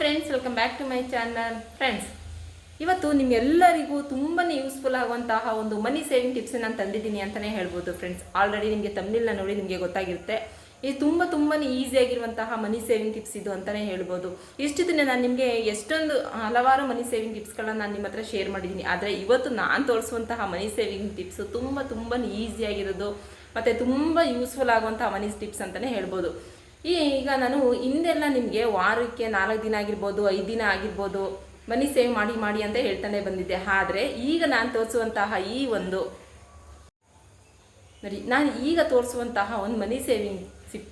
Friends welcome back to my channel friends ಇವತ್ತು ನಿಮ್ಗೆಲ್ಲರಿಗೂ ತುಂಬಾ ಯೂಸ್ಫುಲ್ ಆಗುವಂತಹ ಒಂದು ಮನಿ ಸೇವಿಂಗ್ ಟಿಪ್ಸ್ ನಾನು ತಂದಿದ್ದೀನಿ ಅಂತಲೇ ಹೇಳ್ಬೋದು ಫ್ರೆಂಡ್ಸ್ ಆಲ್ರೆಡಿ ನಿಮಗೆ ತಮ್ಮಿಲ್ಲ ನೋಡಿ ನಿಮಗೆ ಗೊತ್ತಾಗಿರುತ್ತೆ. ಇದು ತುಂಬ ತುಂಬಾ ಈಸಿಯಾಗಿರುವಂತಹ ಮನಿ ಸೇವಿಂಗ್ ಟಿಪ್ಸ್ ಇದು ಅಂತಲೇ ಹೇಳ್ಬೋದು. ಇಷ್ಟು ದಿನ ನಾನು ನಿಮಗೆ ಎಷ್ಟೊಂದು ಹಲವಾರು ಮನಿ ಸೇವಿಂಗ್ ಟಿಪ್ಸ್ಗಳನ್ನ ನಾನು ನಿಮ್ಮ ಹತ್ರ ಶೇರ್ ಮಾಡಿದ್ದೀನಿ. ಆದರೆ ಇವತ್ತು ನಾನು ತೋರಿಸುವಂತಹ ಮನಿ ಸೇವಿಂಗ್ ಟಿಪ್ಸ್ ತುಂಬ ತುಂಬಾ ಈಸಿಯಾಗಿರೋದು ಮತ್ತು ತುಂಬ ಯೂಸ್ಫುಲ್ ಆಗುವಂತಹ ಮನಿ ಟಿಪ್ಸ್ ಅಂತಲೇ ಹೇಳ್ಬೋದು. ಈಗ ನಾನು ಹಿಂದೆಲ್ಲ ನಿಮಗೆ ವಾರಕ್ಕೆ ನಾಲ್ಕು ದಿನ ಆಗಿರ್ಬೋದು, ಐದು ದಿನ ಆಗಿರ್ಬೋದು ಮನಿ ಸೇವ್ ಮಾಡಿ ಮಾಡಿ ಅಂತ ಹೇಳ್ತಾನೆ ಬಂದಿದ್ದೆ. ಆದರೆ ಈಗ ನಾನು ತೋರಿಸುವಂತಹ ಈ ಒಂದು ನೋಡಿ, ನಾನು ಈಗ ತೋರಿಸುವಂತಹ ಒಂದು ಮನಿ ಸೇವಿಂಗ್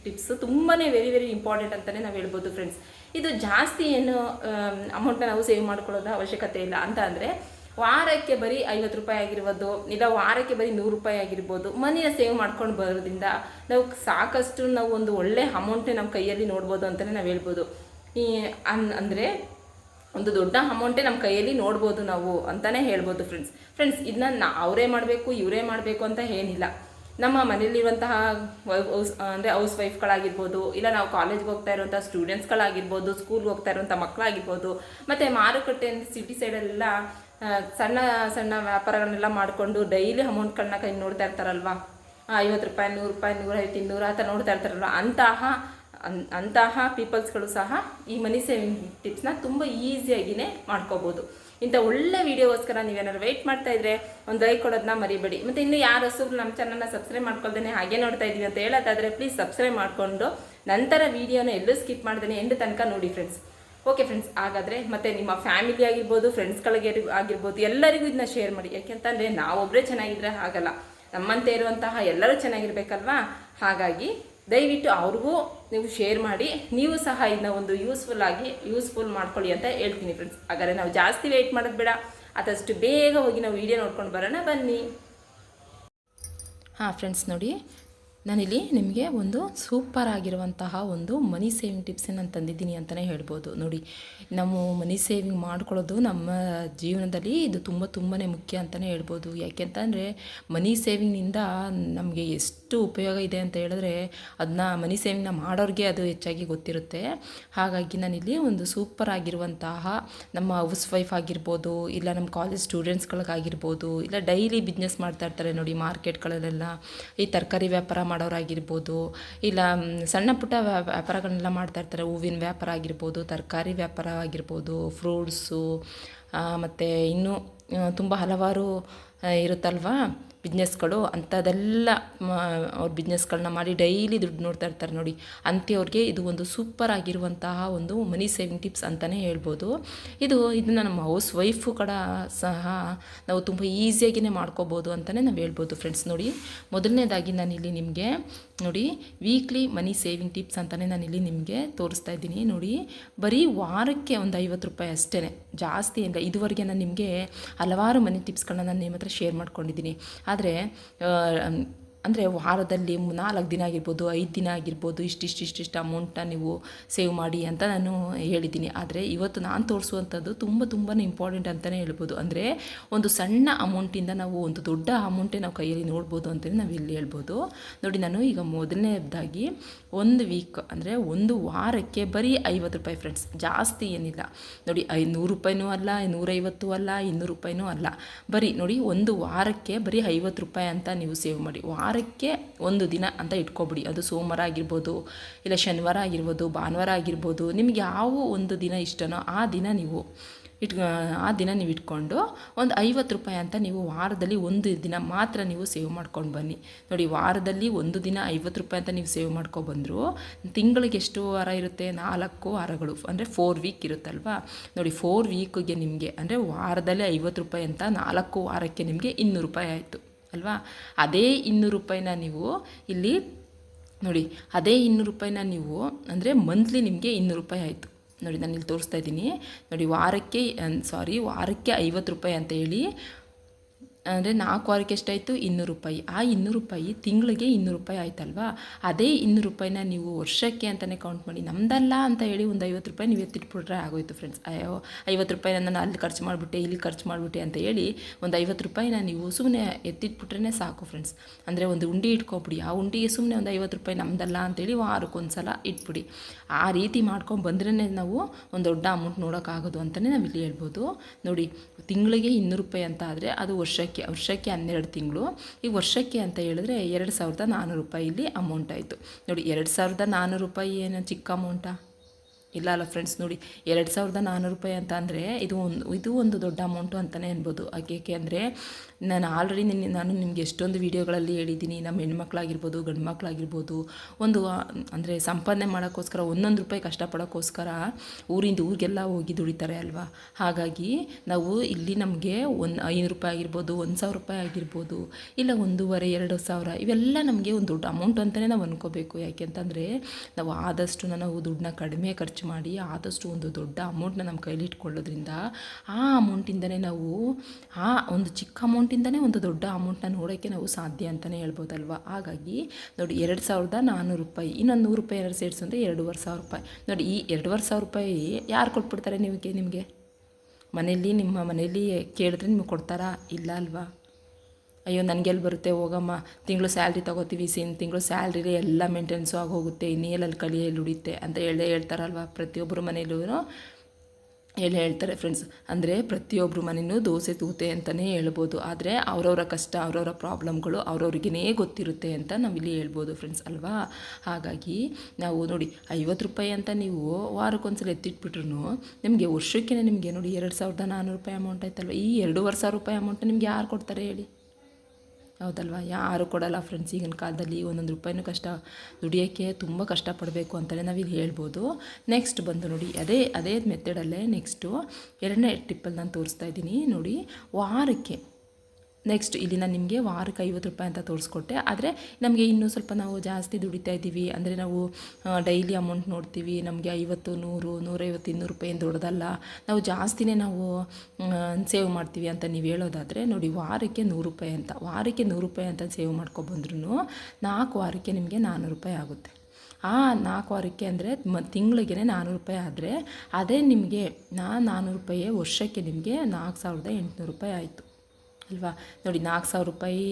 ಟಿಪ್ಸ್ ತುಂಬಾ ವೆರಿ ವೆರಿ ಇಂಪಾರ್ಟೆಂಟ್ ಅಂತಲೇ ನಾವು ಹೇಳ್ಬೋದು ಫ್ರೆಂಡ್ಸ್ ಇದು ಜಾಸ್ತಿ ಏನು ಅಮೌಂಟ್ನ ನಾವು ಸೇವ್ ಮಾಡ್ಕೊಳ್ಳೋದ ಅವಶ್ಯಕತೆ ಇಲ್ಲ. ಅಂತ ಅಂದರೆ ವಾರಕ್ಕೆ ಬರೀ ಐವತ್ತು ರೂಪಾಯಿ ಆಗಿರ್ಬೋದು, ಇಲ್ಲ ವಾರಕ್ಕೆ ಬರೀ ನೂರು ರೂಪಾಯಿ ಆಗಿರ್ಬೋದು, ಮನೆಯ ಸೇವ್ ಮಾಡ್ಕೊಂಡು ಬರೋದ್ರಿಂದ ನಾವು ಸಾಕಷ್ಟು ನಾವು ಒಂದು ಒಳ್ಳೆ ಅಮೌಂಟ್ನೇ ನಮ್ಮ ಕೈಯಲ್ಲಿ ನೋಡ್ಬೋದು ಅಂತಲೇ ನಾವು ಹೇಳ್ಬೋದು. ಈ ಅನ್, ಅಂದರೆ ಒಂದು ದೊಡ್ಡ ಅಮೌಂಟೇ ನಮ್ಮ ಕೈಯಲ್ಲಿ ನೋಡ್ಬೋದು ನಾವು ಅಂತಲೇ ಹೇಳ್ಬೋದು ಫ್ರೆಂಡ್ಸ್ ಫ್ರೆಂಡ್ಸ್ ಇದನ್ನ ನಾ, ಅವರೇ ಮಾಡಬೇಕು, ಇವರೇ ಮಾಡಬೇಕು ಅಂತ ಏನಿಲ್ಲ. ನಮ್ಮ ಮನೆಯಲ್ಲಿರುವಂತಹ ಹೌಸ್ ಅಂದರೆ ಹೌಸ್ ವೈಫ್ಗಳಾಗಿರ್ಬೋದು ಇಲ್ಲ ನಾವು ಕಾಲೇಜ್ಗೆ ಹೋಗ್ತಾ ಇರುವಂಥ ಸ್ಟೂಡೆಂಟ್ಸ್ಗಳಾಗಿರ್ಬೋದು ಸ್ಕೂಲ್ಗೆ ಹೋಗ್ತಾ ಇರುವಂಥ ಮಕ್ಕಳಾಗಿರ್ಬೋದು ಮತ್ತು ಮಾರುಕಟ್ಟೆ ಸಿಟಿ ಸೈಡಲ್ಲೆಲ್ಲ ಸಣ್ಣ ಸಣ್ಣ ವ್ಯಾಪಾರಗಳನ್ನೆಲ್ಲ ಮಾಡಿಕೊಂಡು ಡೈಲಿ ಅಮೌಂಟ್ಗಳನ್ನ ಕೈ ನೋಡ್ತಾ ಇರ್ತಾರಲ್ವಾ? ಐವತ್ತು ರೂಪಾಯಿ, ನೂರು ರೂಪಾಯಿ ನೂರೈವತ್ತು ಇನ್ನೂರು ಆ ಥರ ನೋಡ್ತಾ ಇರ್ತಾರಲ್ವ? ಅಂತಹ ಅಂತಹ ಪೀಪಲ್ಸ್ಗಳು ಸಹ ಈ ಮನಿ ಸೇವಿಂಗ್ ಟಿಪ್ಸ್ನ ತುಂಬ ಈಸಿಯಾಗಿಯೇ ಮಾಡ್ಕೋಬೋದು. ಇಂಥ ಒಳ್ಳೆ ವೀಡಿಯೋಗೋಸ್ಕರ ನೀವೇನಾದ್ರು ವೆಯ್ಟ್ ಮಾಡ್ತಾ ಇದ್ರೆ ಒಂದು ಲೈಕ್ ಕೊಡೋದನ್ನ ಮರಿಬೇಡಿ. ಮತ್ತು ಇನ್ನು ಯಾರು ಹೊಸಬ್ರು ನಮ್ಮ ಚಾನಲ್ನ ಸಬ್ಸ್ಕ್ರೈಬ್ ಮಾಡ್ಕೊಳ್ದೇನೆ ಹಾಗೆ ನೋಡ್ತಾ ಇದ್ದೀವಿ ಅಂತ ಹೇಳೋದಾದರೆ ಪ್ಲೀಸ್ ಸಬ್ಸ್ಕ್ರೈಬ್ ಮಾಡಿಕೊಂಡು ನಂತರ ವೀಡಿಯೋನ ಎಲ್ಲೂ ಸ್ಕಿಪ್ ಮಾಡ್ದೇನೆ ಎಂಡ್ ತನಕ ನೋಡಿ ಫ್ರೆಂಡ್ಸ್ ಓಕೆ ಫ್ರೆಂಡ್ಸ್ ಹಾಗಾದರೆ ಮತ್ತು ನಿಮ್ಮ ಫ್ಯಾಮಿಲಿ ಆಗಿರ್ಬೋದು ಫ್ರೆಂಡ್ಸ್ಗಳಿಗೆ ಆಗಿರ್ಬೋದು, ಎಲ್ಲರಿಗೂ ಇದನ್ನ ಶೇರ್ ಮಾಡಿ. ಯಾಕೆಂತಂದರೆ ನಾವೊಬ್ಬರೇ ಚೆನ್ನಾಗಿದ್ರೆ ಆಗಲ್ಲ. ನಮ್ಮಂತೆ ಇರುವಂತಹ ಎಲ್ಲರೂ ಚೆನ್ನಾಗಿರ್ಬೇಕಲ್ವಾ? ಹಾಗಾಗಿ ದಯವಿಟ್ಟು ಅವ್ರಿಗೂ ನೀವು ಶೇರ್ ಮಾಡಿ, ನೀವು ಸಹ ಇದನ್ನ ಒಂದು ಯೂಸ್ಫುಲ್ ಆಗಿ ಯೂಸ್ಫುಲ್ ಮಾಡ್ಕೊಳ್ಳಿ ಅಂತ ಹೇಳ್ತೀನಿ ಫ್ರೆಂಡ್ಸ್ ಹಾಗಾದರೆ ನಾವು ಜಾಸ್ತಿ ವೆಯ್ಟ್ ಮಾಡೋದು ಬೇಡ. ಆದಷ್ಟು ಬೇಗ ಹೋಗಿ ನಾವು ವಿಡಿಯೋ ನೋಡ್ಕೊಂಡು ಬರೋಣ. ಬನ್ನಿ. ಹಾಂ ಫ್ರೆಂಡ್ಸ್ ನೋಡಿ. ನಾನಿಲ್ಲಿ ನಿಮಗೆ ಒಂದು ಸೂಪರ್ ಆಗಿರುವಂತಹ ಒಂದು ಮನಿ ಸೇವಿಂಗ್ ಟಿಪ್ಸನ್ನು ನಾನು ತಂದಿದ್ದೀನಿ ಅಂತಲೇ ಹೇಳ್ಬೋದು. ನೋಡಿ ನಾವು ಮನಿ ಸೇವಿಂಗ್ ಮಾಡ್ಕೊಳ್ಳೋದು ನಮ್ಮ ಜೀವನದಲ್ಲಿ ಇದು ತುಂಬ ತುಂಬಾ ಮುಖ್ಯ ಅಂತಲೇ ಹೇಳ್ಬೋದು. ಯಾಕೆಂತಂದರೆ ಮನಿ ಸೇವಿಂಗ್ನಿಂದ ನಮಗೆ ಎಷ್ಟು ಉಪಯೋಗ ಇದೆ ಅಂತ ಹೇಳಿದ್ರೆ ಅದನ್ನ ಮನಿ ಸೇವಿಂಗ್ನ ಮಾಡೋರಿಗೆ ಅದು ಹೆಚ್ಚಾಗಿ ಗೊತ್ತಿರುತ್ತೆ. ಹಾಗಾಗಿ ನಾನಿಲ್ಲಿ ಒಂದು ಸೂಪರ್ ಆಗಿರುವಂತಹ ನಮ್ಮ ಹೌಸ್ ವೈಫ್ ಆಗಿರ್ಬೋದು, ಇಲ್ಲ ನಮ್ಮ ಕಾಲೇಜ್ ಸ್ಟೂಡೆಂಟ್ಸ್ಗಳಿಗಾಗಿರ್ಬೋದು ಇಲ್ಲ ಡೈಲಿ ಬಿಸ್ನೆಸ್ ಮಾಡ್ತಾ ಇರ್ತಾರೆ ನೋಡಿ ಮಾರ್ಕೆಟ್ಗಳಲ್ಲೆಲ್ಲ ಈ ತರಕಾರಿ ವ್ಯಾಪಾರ ಮಾಡೋರಾಗಿರ್ಬೋದು, ಇಲ್ಲ ಸಣ್ಣ ಪುಟ್ಟ ವ್ಯಾ- ವ್ಯಾಪಾರಗಳನ್ನೆಲ್ಲ ಮಾಡ್ತಾ ಇರ್ತಾರೆ. ಹೂವಿನ ವ್ಯಾಪಾರ ಆಗಿರ್ಬೋದು, ತರಕಾರಿ ವ್ಯಾಪಾರ ಆಗಿರ್ಬೋದು ಫ್ರೂಟ್ಸು ಮತ್ತು ಇನ್ನೂ ತುಂಬ ಹಲವಾರು ಇರುತ್ತಲ್ವಾ? ಬಿಸ್ನೆಸ್ಗಳು ಅಂಥದ್ದೆಲ್ಲ ಅವ್ರ ಬಿಸ್ನೆಸ್ಗಳನ್ನ ಮಾಡಿ ಡೈಲಿ ದುಡ್ಡು ನೋಡ್ತಾ ಇರ್ತಾರೆ ನೋಡಿ. ಅಂಥವ್ರಿಗೆ ಇದು ಒಂದು ಸೂಪರ್ ಆಗಿರುವಂತಹ ಒಂದು ಮನಿ ಸೇವಿಂಗ್ ಟಿಪ್ಸ್ ಅಂತಲೇ ಹೇಳ್ಬೋದು. ಇದು, ಇದನ್ನು ನಮ್ಮ ಹೌಸ್ ವೈಫು ಕೂಡ ಸಹ ನಾವು ತುಂಬ ಈಸಿಯಾಗಿಯೇ ಮಾಡ್ಕೋಬೋದು ಅಂತಲೇ ನಾವು ಹೇಳ್ಬೋದು ಫ್ರೆಂಡ್ಸ್ ನೋಡಿ. ಮೊದಲನೇದಾಗಿ ನಾನಿಲ್ಲಿ ನಿಮಗೆ ನೋಡಿ ವೀಕ್ಲಿ ಮನಿ ಸೇವಿಂಗ್ ಟಿಪ್ಸ್ ಅಂತಲೇ ನಾನಿಲ್ಲಿ ನಿಮಗೆ ತೋರಿಸ್ತಾ ಇದ್ದೀನಿ ನೋಡಿ. ಬರೀ ವಾರಕ್ಕೆ ಒಂದು ಐವತ್ತು ರೂಪಾಯಿ ಅಷ್ಟೇ ಜಾಸ್ತಿ ಇಲ್ಲ ಇದುವರೆಗೆ ನಾನು ನಿಮಗೆ ಹಲವಾರು ಮನಿ ಟಿಪ್ಸ್ಗಳನ್ನ ನಾನು ನಿಮ್ಮ ಹತ್ರ ಶೇರ್ ಮಾಡ್ಕೊಂಡಿದ್ದೀನಿ. ಆದರೆ ಅಂದರೆ ವಾರದಲ್ಲಿ ನಾಲ್ಕು ದಿನ ಆಗಿರ್ಬೋದು, ಐದು ದಿನ ಆಗಿರ್ಬೋದು ಇಷ್ಟಿಷ್ಟು ಇಷ್ಟಿಷ್ಟು ಅಮೌಂಟನ್ನ ನೀವು ಸೇವ್ ಮಾಡಿ ಅಂತ ನಾನು ಹೇಳಿದ್ದೀನಿ. ಆದರೆ ಇವತ್ತು ನಾನು ತೋರಿಸುವಂಥದ್ದು ತುಂಬ ತುಂಬಾ ಇಂಪಾರ್ಟೆಂಟ್ ಅಂತಲೇ ಹೇಳ್ಬೋದು. ಅಂದರೆ ಒಂದು ಸಣ್ಣ ಅಮೌಂಟಿಂದ ನಾವು ಒಂದು ದೊಡ್ಡ ಅಮೌಂಟೇ ನಾವು ಕೈಯಲ್ಲಿ ನೋಡ್ಬೋದು ಅಂತಲೇ ನಾವು ಇಲ್ಲಿ ಹೇಳ್ಬೋದು. ನೋಡಿ, ನಾನು ಈಗ ಮೊದಲನೇದಾಗಿ ಒಂದು ವೀಕ್ ಅಂದರೆ ಒಂದು ವಾರಕ್ಕೆ ಬರೀ ಐವತ್ತು ರೂಪಾಯಿ ಫ್ರೆಂಡ್ಸ್ ಜಾಸ್ತಿ ಏನಿಲ್ಲ. ನೋಡಿ ಐನೂರು ರೂಪಾಯಿನೂ ಅಲ್ಲ, ನೂರೈವತ್ತು ಅಲ್ಲ, ಇನ್ನೂರು ರೂಪಾಯಿನೂ ಅಲ್ಲ. ಬರೀ ನೋಡಿ, ಒಂದು ವಾರಕ್ಕೆ ಬರೀ ಐವತ್ತು ರೂಪಾಯಿ ಅಂತ ನೀವು ಸೇವ್ ಮಾಡಿ. ವಾರಕ್ಕೆ ಒಂದು ದಿನ ಅಂತ ಇಟ್ಕೊಬಿಡಿ. ಅದು ಸೋಮವಾರ ಆಗಿರ್ಬೋದು, ಇಲ್ಲ ಶನಿವಾರ ಆಗಿರ್ಬೋದು, ಭಾನುವಾರ ಆಗಿರ್ಬೋದು, ನಿಮ್ಗೆ ಯಾವ ಒಂದು ದಿನ ಇಷ್ಟನೋ ಆ ದಿನ ನೀವು ಇಟ್, ಆ ದಿನ ನೀವು ಇಟ್ಕೊಂಡು ಒಂದು ಐವತ್ತು ರೂಪಾಯಿ ಅಂತ ನೀವು ವಾರದಲ್ಲಿ ಒಂದು ದಿನ ಮಾತ್ರ ನೀವು ಸೇವ್ ಮಾಡ್ಕೊಂಡು ಬನ್ನಿ. ನೋಡಿ, ವಾರದಲ್ಲಿ ಒಂದು ದಿನ ಐವತ್ತು ರೂಪಾಯಿ ಅಂತ ನೀವು ಸೇವ್ ಮಾಡ್ಕೊಬಂದರು ತಿಂಗಳಿಗೆ ಎಷ್ಟು ವಾರ ಇರುತ್ತೆ? ನಾಲ್ಕು ವಾರಗಳು, ಅಂದರೆ ಫೋರ್ ವೀಕ್ ಇರುತ್ತಲ್ವಾ? ನೋಡಿ ಫೋರ್ ವೀಕಿಗೆ ನಿಮಗೆ, ಅಂದರೆ ವಾರದಲ್ಲಿ ಐವತ್ತು ರೂಪಾಯಿ ಅಂತ ನಾಲ್ಕು ವಾರಕ್ಕೆ ನಿಮಗೆ ಇನ್ನೂರು ರೂಪಾಯಿ ಆಯಿತು. ಅಲ್ವಾ? ಅದೇ ಇನ್ನೂರು ರೂಪಾಯಿನ ನೀವು ಇಲ್ಲಿ ನೋಡಿ, ಅದೇ ಇನ್ನೂರು ರೂಪಾಯಿನ ನೀವು ಅಂದರೆ ಮಂತ್ಲಿ ನಿಮಗೆ ಇನ್ನೂರು ರೂಪಾಯಿ ಆಯಿತು. ನೋಡಿ ನಾನು ಇಲ್ಲಿ ತೋರಿಸ್ತಾ ಇದ್ದೀನಿ. ನೋಡಿ, ವಾರಕ್ಕೆ ಸಾರಿ ವಾರಕ್ಕೆ ಐವತ್ತು ರೂಪಾಯಿ ಅಂತ ಹೇಳಿ ಅಂದರೆ ನಾಲ್ಕು ವಾರಕ್ಕೆ ಎಷ್ಟಾಯಿತು? ಇನ್ನೂರು ರೂಪಾಯಿ. ಆ ಇನ್ನೂರು ರೂಪಾಯಿ ತಿಂಗಳಿಗೆ ಇನ್ನೂರು ರೂಪಾಯಿ ಆಯ್ತಲ್ವಾ? ಅದೇ ಇನ್ನೂರು ರೂಪಾಯಿನ ನೀವು ವರ್ಷಕ್ಕೆ ಅಂತಲೇ ಕೌಂಟ್ ಮಾಡಿ. ನಮ್ದಲ್ಲ ಅಂತ ಹೇಳಿ ಒಂದು ಐವತ್ತು ರೂಪಾಯಿ ನೀವು ಎತ್ತಿಟ್ಬಿಟ್ರೆ ಆಗೋಯ್ತು ಫ್ರೆಂಡ್ಸ್ ಅಯ್ಯೋ, ಐವತ್ತು ರೂಪಾಯಿ ನಾನು ಅಲ್ಲಿ ಖರ್ಚು ಮಾಡಿಬಿಟ್ಟೆ, ಇಲ್ಲಿ ಖರ್ಚು ಮಾಡಿಬಿಟ್ಟೆ ಅಂತ ಹೇಳಿ ಒಂದು ಐವತ್ತು ರೂಪಾಯಿನ ನೀವು ಸುಮ್ಮನೆ ಎತ್ತಿಟ್ಬಿಟ್ರೆ ಸಾಕು ಫ್ರೆಂಡ್ಸ್ ಅಂದರೆ ಒಂದು ಉಂಡಿ ಇಟ್ಕೊಬಿಡಿ. ಆ ಉಂಡಿಗೆ ಸುಮ್ಮನೆ ಒಂದು ಐವತ್ತು ರೂಪಾಯಿ ನಮ್ದಲ್ಲ ಅಂತೇಳಿ ವಾರಕ್ಕೊಂದು ಸಲ ಇಟ್ಬಿಡಿ. ಆ ರೀತಿ ಮಾಡ್ಕೊಂಡು ಬಂದ್ರೇ ನಾವು ಒಂದು ದೊಡ್ಡ ಅಮೌಂಟ್ ನೋಡೋಕ್ಕಾಗೋದು ಅಂತಲೇ ನಾವು ಇಲ್ಲಿ ಹೇಳ್ಬೋದು. ನೋಡಿ, ತಿಂಗಳಿಗೆ ಇನ್ನೂರು ರೂಪಾಯಿ ಅಂತ ಆದರೆ ಅದು ವರ್ಷಕ್ಕೆ ವರ್ಷಕ್ಕೆ ಹನ್ನೆರಡು ತಿಂಗಳು. ಈ ವರ್ಷಕ್ಕೆ ಅಂತ ಹೇಳಿದ್ರೆ ಎರಡು ಸಾವಿರದ ನಾನ್ನೂರು ರೂಪಾಯಿ ಇಲ್ಲಿ ಅಮೌಂಟ್ ಆಯಿತು. ನೋಡಿ, ಎರಡು ಸಾವಿರದ ನಾನ್ನೂರು ರೂಪಾಯಿ ಏನು ಚಿಕ್ಕ ಅಮೌಂಟಾ ಇಲ್ಲ ಅಲ್ಲ ಫ್ರೆಂಡ್ಸ್ ನೋಡಿ, ಎರಡು ಸಾವಿರದ ನಾನ್ನೂರು ರೂಪಾಯಿ ಅಂತ ಅಂದರೆ ಇದು ಒಂದು ಇದು ಒಂದು ದೊಡ್ಡ ಅಮೌಂಟು ಅಂತಲೇ ಅನ್ಬೋದು. ಯಾಕೆ ಅಂದರೆ ನಾನು ಆಲ್ರೆಡಿ ನಿನ್ನೆ ನಾನು ನಿಮಗೆ ಎಷ್ಟೊಂದು ವೀಡಿಯೋಗಳಲ್ಲಿ ಹೇಳಿದ್ದೀನಿ, ನಮ್ಮ ಹೆಣ್ಮಕ್ಳಾಗಿರ್ಬೋದು ಗಂಡು ಮಕ್ಕಳಾಗಿರ್ಬೋದು ಒಂದು, ಅಂದರೆ ಸಂಪಾದನೆ ಮಾಡೋಕ್ಕೋಸ್ಕರ, ಒಂದೊಂದು ರೂಪಾಯಿ ಕಷ್ಟಪಡೋಕ್ಕೋಸ್ಕರ ಊರಿಂದ ಊರಿಗೆಲ್ಲ ಹೋಗಿ ದುಡಿತಾರೆ ಅಲ್ವಾ? ಹಾಗಾಗಿ ನಾವು ಇಲ್ಲಿ ನಮಗೆ ಒಂದು ಐನೂರು ರೂಪಾಯಿ ಆಗಿರ್ಬೋದು, ಒಂದು ಸಾವಿರ ರೂಪಾಯಿ ಆಗಿರ್ಬೋದು, ಇಲ್ಲ ಒಂದೂವರೆ, ಎರಡು ಸಾವಿರ, ಇವೆಲ್ಲ ನಮಗೆ ಒಂದು ದೊಡ್ಡ ಅಮೌಂಟ್ ಅಂತಲೇ ನಾವು ಅನ್ಕೋಬೇಕು. ಯಾಕೆ ಅಂತಂದರೆ ನಾವು ಆದಷ್ಟು ನಾವು ದುಡ್ಡನ್ನ ಕಡಿಮೆ ಖರ್ಚು ಮಾಡಿ, ಆದಷ್ಟು ಒಂದು ದೊಡ್ಡ ಅಮೌಂಟ್ನ ನಮ್ಮ ಕೈಲಿ ಇಟ್ಕೊಳ್ಳೋದ್ರಿಂದ ಆ ಅಮೌಂಟಿಂದನೇ ನಾವು ಆ ಒಂದು ಚಿಕ್ಕ ಅಮೌಂಟಿಂದನೇ ಒಂದು ದೊಡ್ಡ ಅಮೌಂಟ್ನ ನೋಡೋಕ್ಕೆ ನಾವು ಸಾಧ್ಯ ಅಂತಲೇ ಹೇಳ್ಬೋದಲ್ವ? ಹಾಗಾಗಿ ನೋಡಿ, ಎರಡು ಸಾವಿರದ ನಾನ್ನೂರು ರೂಪಾಯಿ, ಇನ್ನೊಂದು ನೂರು ರೂಪಾಯಿ ಸೇರಿಸು ಅಂದರೆ ಎರಡೂವರೆ ಸಾವಿರ ರೂಪಾಯಿ. ನೋಡಿ, ಈ ಎರಡೂವರೆ ಸಾವಿರ ರೂಪಾಯಿ ಯಾರು ಕೊಟ್ಬಿಡ್ತಾರೆ ನಿಮಗೆ ನಿಮಗೆ? ಮನೆಯಲ್ಲಿ, ನಿಮ್ಮ ಮನೆಯಲ್ಲಿ ಕೇಳಿದ್ರೆ ನಿಮಗೆ ಕೊಡ್ತಾರಾ? ಇಲ್ಲ ಅಲ್ವಾ? ಅಯ್ಯೋ ನನಗೆಲ್ಲಿ ಬರುತ್ತೆ? ಹೋಗಮ್ಮ, ತಿಂಗಳು ಸ್ಯಾಲ್ರಿ ತೊಗೋತೀವಿ ಸಿನ್ ತಿಂಗಳು ಸ್ಯಾಲ್ರಿ ಎಲ್ಲ ಮೇಂಟೆನ್ಸು ಆಗಿ ಹೋಗುತ್ತೆ ಇನ್ನೇಲಲ್ಲಿ ಕಲಿಯಲ್ಲಿ ಉಳಿಯುತ್ತೆ ಅಂತ ಹೇಳೇ ಹೇಳ್ತಾರಲ್ವ ಪ್ರತಿಯೊಬ್ಬರು ಮನೇಲೂ ಹೇಳಿ ಹೇಳ್ತಾರೆ ಫ್ರೆಂಡ್ಸ್ ಅಂದರೆ ಪ್ರತಿಯೊಬ್ಬರು ಮನೆಯೂ ದೋಸೆ ತೂತೆ ಅಂತಲೇ ಹೇಳ್ಬೋದು. ಆದರೆ ಅವರವರ ಕಷ್ಟ, ಅವರವರ ಪ್ರಾಬ್ಲಮ್ಗಳು ಅವ್ರವ್ರಿಗೇ ಗೊತ್ತಿರುತ್ತೆ ಅಂತ ನಾವಿಲ್ಲಿ ಹೇಳ್ಬೋದು ಫ್ರೆಂಡ್ಸ್ ಅಲ್ವಾ? ಹಾಗಾಗಿ ನಾವು ನೋಡಿ, ಐವತ್ತು ರೂಪಾಯಿ ಅಂತ ನೀವು ವಾರಕ್ಕೊಂದ್ಸಲ ಎತ್ತಿಟ್ಬಿಟ್ರು ನಿಮಗೆ ವರ್ಷಕ್ಕೆ ನಿಮಗೆ ನೋಡಿ ಎರಡು ಸಾವಿರದ ನಾನ್ನೂರು ರೂಪಾಯಿ ಅಮೌಂಟ್ ಆಯ್ತಲ್ವ? ಈ ಎರಡೂವರೆ ಸಾವಿರ ರೂಪಾಯಿ ಅಮೌಂಟ್ ನಿಮ್ಗೆ ಯಾರು ಕೊಡ್ತಾರೆ ಹೇಳಿ? ಹೌದಲ್ವಾ? ಯಾರು ಕೊಡಲ್ಲ ಫ್ರೆಂಡ್ಸ್ ಈಗಿನ ಕಾಲದಲ್ಲಿ ಒಂದೊಂದು ರೂಪಾಯಿನೂ ಕಷ್ಟ ದುಡಿಯೋಕ್ಕೆ ತುಂಬ ಕಷ್ಟಪಡಬೇಕು ಅಂತಲೇ ನಾವಿಲ್ಲಿ ಹೇಳ್ಬೋದು. ನೆಕ್ಸ್ಟ್ ಬಂದು ನೋಡಿ, ಅದೇ ಅದೇ ಮೆಥಡಲ್ಲೇ ನೆಕ್ಸ್ಟು ಎರಡನೇ ಟಿಪ್ಪಲ್ಲಿ ನಾನು ತೋರಿಸ್ತಾ ಇದ್ದೀನಿ. ನೋಡಿ, ವಾರಕ್ಕೆ ನೆಕ್ಸ್ಟ್ ಇಲ್ಲಿ ನಾನು ನಿಮಗೆ ವಾರಕ್ಕೆ ಐವತ್ತು ರೂಪಾಯಿ ಅಂತ ತೋರಿಸ್ಕೊಟ್ಟೆ. ಆದರೆ ನಮಗೆ ಇನ್ನೂ ಸ್ವಲ್ಪ ನಾವು ಜಾಸ್ತಿ ದುಡಿತಾ ಇದ್ದೀವಿ. ಅಂದರೆ ನಾವು ಡೈಲಿ ಅಮೌಂಟ್ ನೋಡ್ತೀವಿ. ನಮಗೆ ಐವತ್ತು, ನೂರು, ನೂರೈವತ್ತು, ಇನ್ನೂರು ರೂಪಾಯಿ ಏನು ದೊಡ್ಡದಲ್ಲ. ನಾವು ಜಾಸ್ತಿನೇ ನಾವು ಸೇವ್ ಮಾಡ್ತೀವಿ ಅಂತ ನೀವು ಹೇಳೋದಾದರೆ ನೋಡಿ ವಾರಕ್ಕೆ ನೂರು ರೂಪಾಯಿ ಅಂತ. ವಾರಕ್ಕೆ ನೂರು ರೂಪಾಯಿ ಅಂತ ಸೇವ್ ಮಾಡ್ಕೊಬಂದ್ರೂ ನಾಲ್ಕು ವಾರಕ್ಕೆ ನಿಮಗೆ ನಾನ್ನೂರು ರೂಪಾಯಿ ಆಗುತ್ತೆ. ಆ ನಾಲ್ಕು ವಾರಕ್ಕೆ ಅಂದರೆ ಮ ತಿಂಗಳಿಗೆ ನಾನ್ನೂರು ರೂಪಾಯಿ ಆದರೆ ಅದೇ ನಿಮಗೆ ನಾ ನಾನ್ನೂರು ರೂಪಾಯಿ ವರ್ಷಕ್ಕೆ ನಿಮಗೆ ನಾಲ್ಕು ಸಾವಿರದ ಎಂಟುನೂರು ರೂಪಾಯಿ ಆಯಿತು. ಅಲ್ವಾ? ನೋಡಿ, ನಾಲ್ಕು ಸಾವಿರ ರೂಪಾಯಿ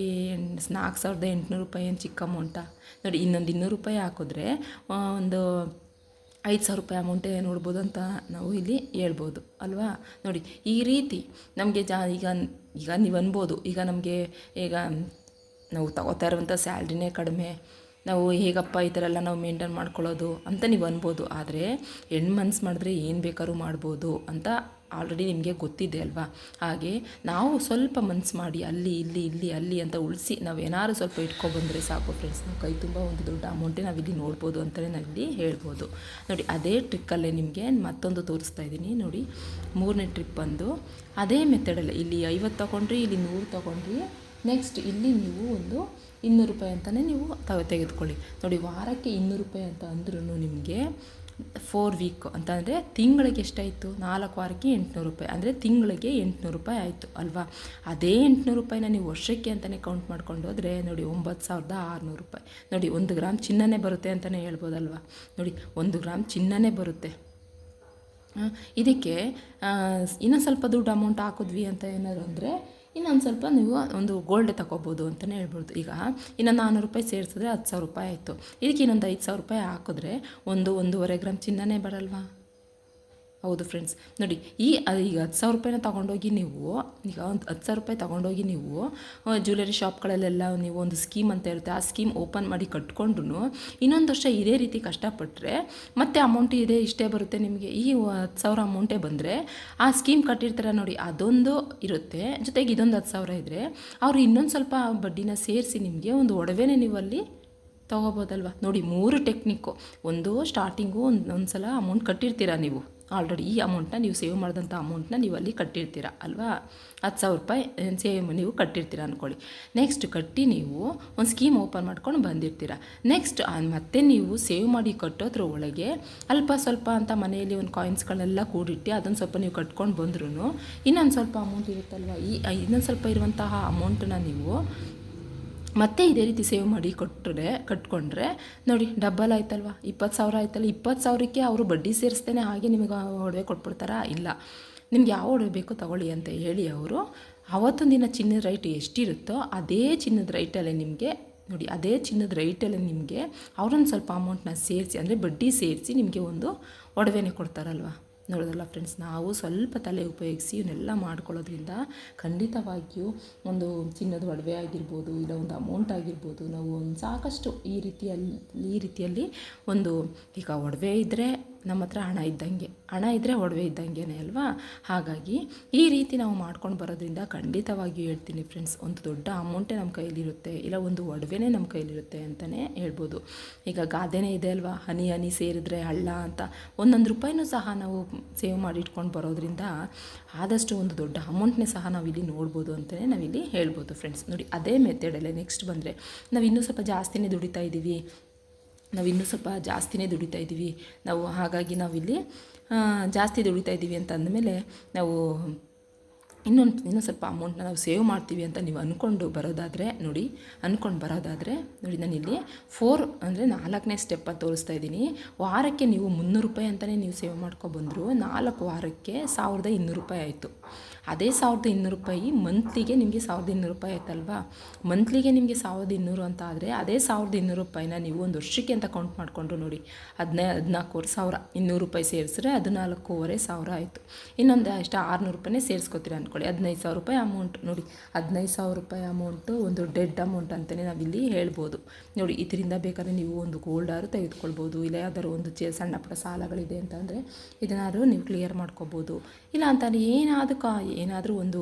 ನಾಲ್ಕು ಸಾವಿರದ ಎಂಟುನೂರು ರೂಪಾಯಿ ಏನು ಚಿಕ್ಕ ಅಮೌಂಟಾ ನೋಡಿ, ಇನ್ನೊಂದು ಇನ್ನೂರು ರೂಪಾಯಿ ಹಾಕಿದ್ರೆ ಒಂದು ಐದು ಸಾವಿರ ರೂಪಾಯಿ ಅಮೌಂಟೇ ನೋಡ್ಬೋದು ಅಂತ ನಾವು ಇಲ್ಲಿ ಹೇಳ್ಬೋದು, ಅಲ್ವಾ? ನೋಡಿ, ಈ ರೀತಿ ನಮಗೆ ಜಾ ಈಗ ಈಗ ನೀವು ಅನ್ಬೋದು, ಈಗ ನಮಗೆ ಈಗ ನಾವು ತಗೋತಾ ಇರುವಂಥ ಸ್ಯಾಲ್ರಿನೇ ಕಡಿಮೆ ನಾವು ಹೇಗಪ್ಪ ಈ ಥರ ಎಲ್ಲ ನಾವು ಮೇಂಟೈನ್ ಮಾಡ್ಕೊಳ್ಳೋದು ಅಂತ ನೀವು ಅನ್ಬೋದು. ಆದರೆ ಹೆಣ್ಣು ಮನ್ಸು ಮಾಡಿದ್ರೆ ಏನು ಬೇಕಾದ್ರೂ ಮಾಡ್ಬೋದು ಅಂತ ಆಲ್ರೆಡಿ ನಿಮಗೆ ಗೊತ್ತಿದೆ ಅಲ್ವಾ? ಹಾಗೆ ನಾವು ಸ್ವಲ್ಪ ಮನ್ಸು ಮಾಡಿ ಅಲ್ಲಿ, ಇಲ್ಲಿ ಇಲ್ಲಿ, ಅಲ್ಲಿ ಅಂತ ಉಳಿಸಿ ನಾವು ಏನಾದ್ರು ಸ್ವಲ್ಪ ಇಟ್ಕೊಬಂದರೆ ಸಾಕು ಫ್ರೆಂಡ್ಸ್ ನಾವು ಕೈ ತುಂಬ ಒಂದು ದೊಡ್ಡ ಅಮೌಂಟೇ ನಾವು ಇಲ್ಲಿ ನೋಡ್ಬೋದು ಅಂತಲೇ ಇಲ್ಲಿ ಹೇಳ್ಬೋದು. ನೋಡಿ, ಅದೇ ಟ್ರಿಕ್ಕಲ್ಲೇ ನಿಮಗೆ ಮತ್ತೊಂದು ತೋರಿಸ್ತಾ ಇದ್ದೀನಿ. ನೋಡಿ, ಮೂರನೇ ಟ್ರಿಪ್ ಬಂದು ಅದೇ ಮೆಥಡಲ್ಲೇ ಇಲ್ಲಿ ಐವತ್ತು ತೊಗೊಂಡ್ರಿ, ಇಲ್ಲಿ ನೂರು ತೊಗೊಂಡ್ರಿ. ನೆಕ್ಸ್ಟ್ ಇಲ್ಲಿ ನೀವು ಒಂದು ಇನ್ನೂರು ರೂಪಾಯಿ ಅಂತಲೇ ನೀವು ತೆಗೆದುಕೊಳ್ಳಿ. ನೋಡಿ, ವಾರಕ್ಕೆ ಇನ್ನೂರು ರೂಪಾಯಿ ಅಂತ ಅಂದ್ರೂ ನಿಮಗೆ ಫೋರ್ ವೀಕ್ ಅಂತಂದರೆ ತಿಂಗಳಿಗೆ ಎಷ್ಟಾಯಿತು? ನಾಲ್ಕು ವಾರಕ್ಕೆ ಎಂಟುನೂರು ರೂಪಾಯಿ. ಅಂದರೆ ತಿಂಗಳಿಗೆ ಎಂಟುನೂರು ರೂಪಾಯಿ ಆಯಿತು, ಅಲ್ವಾ? ಅದೇ ಎಂಟುನೂರು ರೂಪಾಯಿನ ನೀವು ವರ್ಷಕ್ಕೆ ಅಂತಲೇ ಕೌಂಟ್ ಮಾಡ್ಕೊಂಡು ಹೋದರೆ ನೋಡಿ ಒಂಬತ್ತು ಸಾವಿರದ ಆರುನೂರು ರೂಪಾಯಿ. ನೋಡಿ, ಒಂದು ಗ್ರಾಮ್ ಚಿನ್ನನೇ ಬರುತ್ತೆ ಅಂತಲೇ ಹೇಳ್ಬೋದಲ್ವಾ? ನೋಡಿ, ಒಂದು ಗ್ರಾಮ್ ಚಿನ್ನನೇ ಬರುತ್ತೆ. ಇದಕ್ಕೆ ಇನ್ನೂ ಸ್ವಲ್ಪ ದುಡ್ಡು ಅಮೌಂಟ್ ಹಾಕಿದ್ವಿ ಅಂತ ಏನಾದ್ರು ಅಂದರೆ ಇನ್ನೊಂದು ಸ್ವಲ್ಪ ನೀವು ಒಂದು ಗೋಲ್ಡ್ ತಗೋಬೋದು ಅಂತಲೇ ಹೇಳ್ಬೋದು. ಈಗ ಇನ್ನು ನಾನ್ನೂರು ರೂಪಾಯಿ ಸೇರಿಸಿದ್ರೆ ಹತ್ತು ಸಾವಿರ ರೂಪಾಯಿ ಆಯಿತು. ಇದಕ್ಕೆ ಇನ್ನೊಂದು ಐದು ಸಾವಿರ ರೂಪಾಯಿ ಹಾಕಿದ್ರೆ ಒಂದು ಒಂದೂವರೆ ಗ್ರಾಮ್ ಚಿನ್ನನೇ ಬರಲ್ವಾ? ಹೌದು ಫ್ರೆಂಡ್ಸ್ ನೋಡಿ, ಈ ಈಗ ಹತ್ತು ಸಾವಿರ ರೂಪಾಯಿನ ತೊಗೊಂಡೋಗಿ ನೀವು, ಈಗ ಒಂದು ಹತ್ತು ಸಾವಿರ ರೂಪಾಯಿ ತೊಗೊಂಡೋಗಿ ನೀವು ಜ್ಯುವೆಲರಿ ಶಾಪ್ಗಳಲ್ಲೆಲ್ಲ ನೀವು ಒಂದು ಸ್ಕೀಮ್ ಅಂತ ಇರುತ್ತೆ. ಆ ಸ್ಕೀಮ್ ಓಪನ್ ಮಾಡಿ ಕಟ್ಕೊಂಡ್ರು ಇನ್ನೊಂದು ವರ್ಷ ಇದೇ ರೀತಿ ಕಷ್ಟಪಟ್ಟರೆ ಮತ್ತೆ ಅಮೌಂಟ್ ಇದೆ, ಇಷ್ಟೇ ಬರುತ್ತೆ ನಿಮಗೆ. ಈ ಹತ್ತು ಸಾವಿರ ಅಮೌಂಟೇ ಬಂದರೆ ಆ ಸ್ಕೀಮ್ ಕಟ್ಟಿರ್ತಾರೆ ನೋಡಿ, ಅದೊಂದು ಇರುತ್ತೆ. ಜೊತೆಗೆ ಇದೊಂದು ಹತ್ತು ಸಾವಿರ ಇದ್ದರೆ ಅವರು ಇನ್ನೊಂದು ಸ್ವಲ್ಪ ಬಡ್ಡಿನ ಸೇರಿಸಿ ನಿಮಗೆ ಒಂದು ಒಡವೆನೇ ನೀವು ಅಲ್ಲಿ ತೊಗೋಬೋದಲ್ವ? ನೋಡಿ, ಮೂರು ಟೆಕ್ನಿಕ್ಕು ಒಂದು ಸ್ಟಾರ್ಟಿಂಗು ಒಂದು ಒಂದು ಸಲ ಅಮೌಂಟ್ ಕಟ್ಟಿರ್ತೀರ ನೀವು? ಆಲ್ರೆಡಿ ಈ ಅಮೌಂಟ್ನ ನೀವು ಸೇವ್ ಮಾಡಿದಂಥ ಅಮೌಂಟ್ನ ನೀವು ಅಲ್ಲಿ ಕಟ್ಟಿರ್ತೀರ, ಅಲ್ವಾ? ಹತ್ತು ಸಾವಿರ ರೂಪಾಯಿ ಸೇವ್ ನೀವು ಕಟ್ಟಿರ್ತೀರ ಅಂದ್ಕೊಳ್ಳಿ ನೆಕ್ಸ್ಟ್ ಕಟ್ಟಿ ನೀವು ಒಂದು ಸ್ಕೀಮ್ ಓಪನ್ ಮಾಡ್ಕೊಂಡು ಬಂದಿರ್ತೀರ. ನೆಕ್ಸ್ಟ್ ಮತ್ತೆ ನೀವು ಸೇವ್ ಮಾಡಿ ಕಟ್ಟೋದ್ರ ಒಳಗೆ ಅಲ್ಪ ಸ್ವಲ್ಪ ಅಂತ ಮನೆಯಲ್ಲಿ ಒಂದು ಕಾಯಿನ್ಸ್ಗಳೆಲ್ಲ ಕೂಡಿಟ್ಟು ಅದನ್ನು ಸ್ವಲ್ಪ ನೀವು ಕಟ್ಕೊಂಡು ಬಂದ್ರೂ ಇನ್ನೊಂದು ಸ್ವಲ್ಪ ಅಮೌಂಟ್ ಇರುತ್ತಲ್ವ? ಈ ಇನ್ನೊಂದು ಸ್ವಲ್ಪ ಇರುವಂತಹ ಅಮೌಂಟನ್ನ ನೀವು ಮತ್ತೆ ಇದೇ ರೀತಿ ಸೇವ್ ಮಾಡಿ ಕೊಟ್ಟರೆ ಕಟ್ಕೊಂಡ್ರೆ, ನೋಡಿ ಡಬ್ಬಲ್ ಆಯ್ತಲ್ವ? ಇಪ್ಪತ್ತು ಸಾವಿರ ಆಯ್ತಲ್ಲ, ಇಪ್ಪತ್ತು ಸಾವಿರಕ್ಕೆ ಅವರು ಬಡ್ಡಿ ಸೇರಿಸ್ತೇನೆ ಹಾಗೆ ನಿಮಗೆ ಒಡವೆ ಕೊಟ್ಬಿಡ್ತಾರಾ? ಇಲ್ಲ. ನಿಮ್ಗೆ ಯಾವ ಒಡವೆ ಬೇಕೋ ತಗೊಳ್ಳಿ ಅಂತ ಹೇಳಿ ಅವರು, ಅವತ್ತೊಂದು ದಿನ ಚಿನ್ನದ ರೈಟ್ ಎಷ್ಟಿರುತ್ತೋ ಅದೇ ಚಿನ್ನದ ರೈಟಲ್ಲೇ ನಿಮಗೆ, ನೋಡಿ, ಅದೇ ಚಿನ್ನದ ರೈಟಲ್ಲೇ ನಿಮಗೆ ಅವರೊಂದು ಸ್ವಲ್ಪ ಅಮೌಂಟ್ನ ಸೇರಿಸಿ, ಅಂದರೆ ಬಡ್ಡಿ ಸೇರಿಸಿ ನಿಮಗೆ ಒಂದು ಒಡವೆನೇ ಕೊಡ್ತಾರಲ್ವ? ನೋಡೋದಲ್ಲ ಫ್ರೆಂಡ್ಸ್ ನಾವು ಸ್ವಲ್ಪ ತಲೆ ಉಪಯೋಗಿಸಿ ಇವನ್ನೆಲ್ಲ ಮಾಡ್ಕೊಳ್ಳೋದ್ರಿಂದ ಖಂಡಿತವಾಗಿಯೂ ಒಂದು ಚಿನ್ನದ ಒಡವೆ ಆಗಿರ್ಬೋದು, ಇಲ್ಲ ಒಂದು ಅಮೌಂಟ್ ಆಗಿರ್ಬೋದು, ನಾವು ಒಂದು ಸಾಕಷ್ಟು ಈ ರೀತಿಯಲ್ಲಿ ಈ ರೀತಿಯಲ್ಲಿ ಒಂದು ಈಗ ಒಡವೆ ಇದ್ದರೆ ನಮ್ಮ ಹತ್ರ ಹಣ ಇದ್ದಂಗೆ, ಹಣ ಇದ್ದರೆ ಒಡವೆ ಇದ್ದಂಗೆ ಅಲ್ವಾ? ಹಾಗಾಗಿ ಈ ರೀತಿ ನಾವು ಮಾಡ್ಕೊಂಡು ಬರೋದ್ರಿಂದ ಖಂಡಿತವಾಗಿಯೂ ಹೇಳ್ತೀನಿ ಫ್ರೆಂಡ್ಸ್ ಒಂದು ದೊಡ್ಡ ಅಮೌಂಟೇ ನಮ್ಮ ಕೈಲಿರುತ್ತೆ, ಇಲ್ಲ ಒಂದು ಒಡವೆನೇ ನಮ್ಮ ಕೈಲಿರುತ್ತೆ ಅಂತಲೇ ಹೇಳ್ಬೋದು. ಈಗ ಗಾದೆನೇ ಇದೆ ಅಲ್ವಾ? ಹನಿ ಹನಿ ಸೇರಿದ್ರೆ ಹಳ್ಳ ಅಂತ. ಒಂದೊಂದು ರೂಪಾಯಿನೂ ಸಹ ನಾವು ಸೇವ್ ಮಾಡಿ ಇಟ್ಕೊಂಡು ಬರೋದ್ರಿಂದ ಆದಷ್ಟು ಒಂದು ದೊಡ್ಡ ಅಮೌಂಟ್ನೇ ಸಹ ನಾವಿಲ್ಲಿ ನೋಡ್ಬೋದು ಅಂತಲೇ ನಾವಿಲ್ಲಿ ಹೇಳ್ಬೋದು ಫ್ರೆಂಡ್ಸ್ ನೋಡಿ, ಅದೇ ಮೆಥಡಲ್ಲೇ ನೆಕ್ಸ್ಟ್ ಬಂದರೆ ನಾವು ಇನ್ನೂ ಸ್ವಲ್ಪ ಜಾಸ್ತಿನೇ ದುಡಿತಾ ಇದ್ದೀವಿ ನಾವು ಇನ್ನೂ ಸ್ವಲ್ಪ ಜಾಸ್ತಿನೇ ದುಡಿತಾ ಇದ್ದೀವಿ. ನಾವು ಹಾಗಾಗಿ ನಾವಿಲ್ಲಿ ಜಾಸ್ತಿ ದುಡಿತಾ ಇದ್ದೀವಿ ಅಂತ ಅಂದಮೇಲೆ ನಾವು ಇನ್ನೊಂದು ಇನ್ನೂ ಸ್ವಲ್ಪ ಅಮೌಂಟ್ನ ನಾವು ಸೇವ್ ಮಾಡ್ತೀವಿ ಅಂತ ನೀವು ಅಂದ್ಕೊಂಡು ಬರೋದಾದರೆ ನೋಡಿ ಅಂದ್ಕೊಂಡು ಬರೋದಾದರೆ ನೋಡಿ ನಾನಿಲ್ಲಿ ಫೋರ್ ಅಂದರೆ ನಾಲ್ಕನೇ ಸ್ಟೆಪ್ಪ ತೋರಿಸ್ತಾ ಇದ್ದೀನಿ. ವಾರಕ್ಕೆ ನೀವು ಮುನ್ನೂರು ರೂಪಾಯಿ ಅಂತಲೇ ನೀವು ಸೇವ್ ಮಾಡ್ಕೊಬಂದರು ನಾಲ್ಕು ವಾರಕ್ಕೆ ಸಾವಿರದ ಇನ್ನೂರು ರೂಪಾಯಿ ಆಯಿತು. ಅದೇ ಸಾವಿರದ ಇನ್ನೂರು ರೂಪಾಯಿ ಮಂತ್ಲಿಗೆ ನಿಮಗೆ ಸಾವಿರದ ಇನ್ನೂರು ರೂಪಾಯಿ ಆಯ್ತಲ್ವಾ? ಮಂತ್ಲಿಗೆ ನಿಮಗೆ ಸಾವಿರದ ಇನ್ನೂರು ಅಂತ ಆದರೆ ಅದೇ ಸಾವಿರದ ಇನ್ನೂರು ರೂಪಾಯಿನ ನೀವು ಒಂದು ವರ್ಷಕ್ಕೆ ಅಂತ ಕೌಂಟ್ ಮಾಡಿಕೊಂಡ್ರು ನೋಡಿ. ಹದಿನೈ ಹದಿನಾಲ್ಕೂವರೆ ಸಾವಿರ ಇನ್ನೂರು ರೂಪಾಯಿ ಸೇರಿಸಿದ್ರೆ ಹದಿನಾಲ್ಕೂವರೆ ಸಾವಿರ ಆಯಿತು. ಇನ್ನೊಂದು ಅಷ್ಟು ಆರುನೂರು ರೂಪಾಯಿನೇ ಸೇರಿಸ್ಕೊತೀರ ಅಂದ್ಕೊಳ್ಳಿ ಹದಿನೈದು ಸಾವಿರ ರೂಪಾಯಿ ಅಮೌಂಟ್ ನೋಡಿ. ಹದಿನೈದು ಸಾವಿರ ರೂಪಾಯಿ ಅಮೌಂಟು ಒಂದು ಡೆಡ್ ಅಮೌಂಟ್ ಅಂತಲೇ ನಾವಿಲ್ಲಿ ಹೇಳ್ಬೋದು. ನೋಡಿ, ಇದರಿಂದ ಬೇಕಾದ್ರೆ ನೀವು ಒಂದು ಗೋಲ್ಡಾರು ತೆಗೆದುಕೊಳ್ಬೋದು. ಇಲ್ಲ ಯಾವ್ದಾದ್ರು ಒಂದು ಚೇ, ಸಣ್ಣ ಪುಟ್ಟ ಸಾಲಗಳಿದೆ ಅಂತಂದರೆ ಇದನ್ನಾದರೂ ನೀವು ಕ್ಲಿಯರ್ ಮಾಡ್ಕೋಬೋದು. ಇಲ್ಲ ಅಂತಂದರೆ ಏನಾದರೂ ಕಾ ಏನಾದರೂ ಒಂದು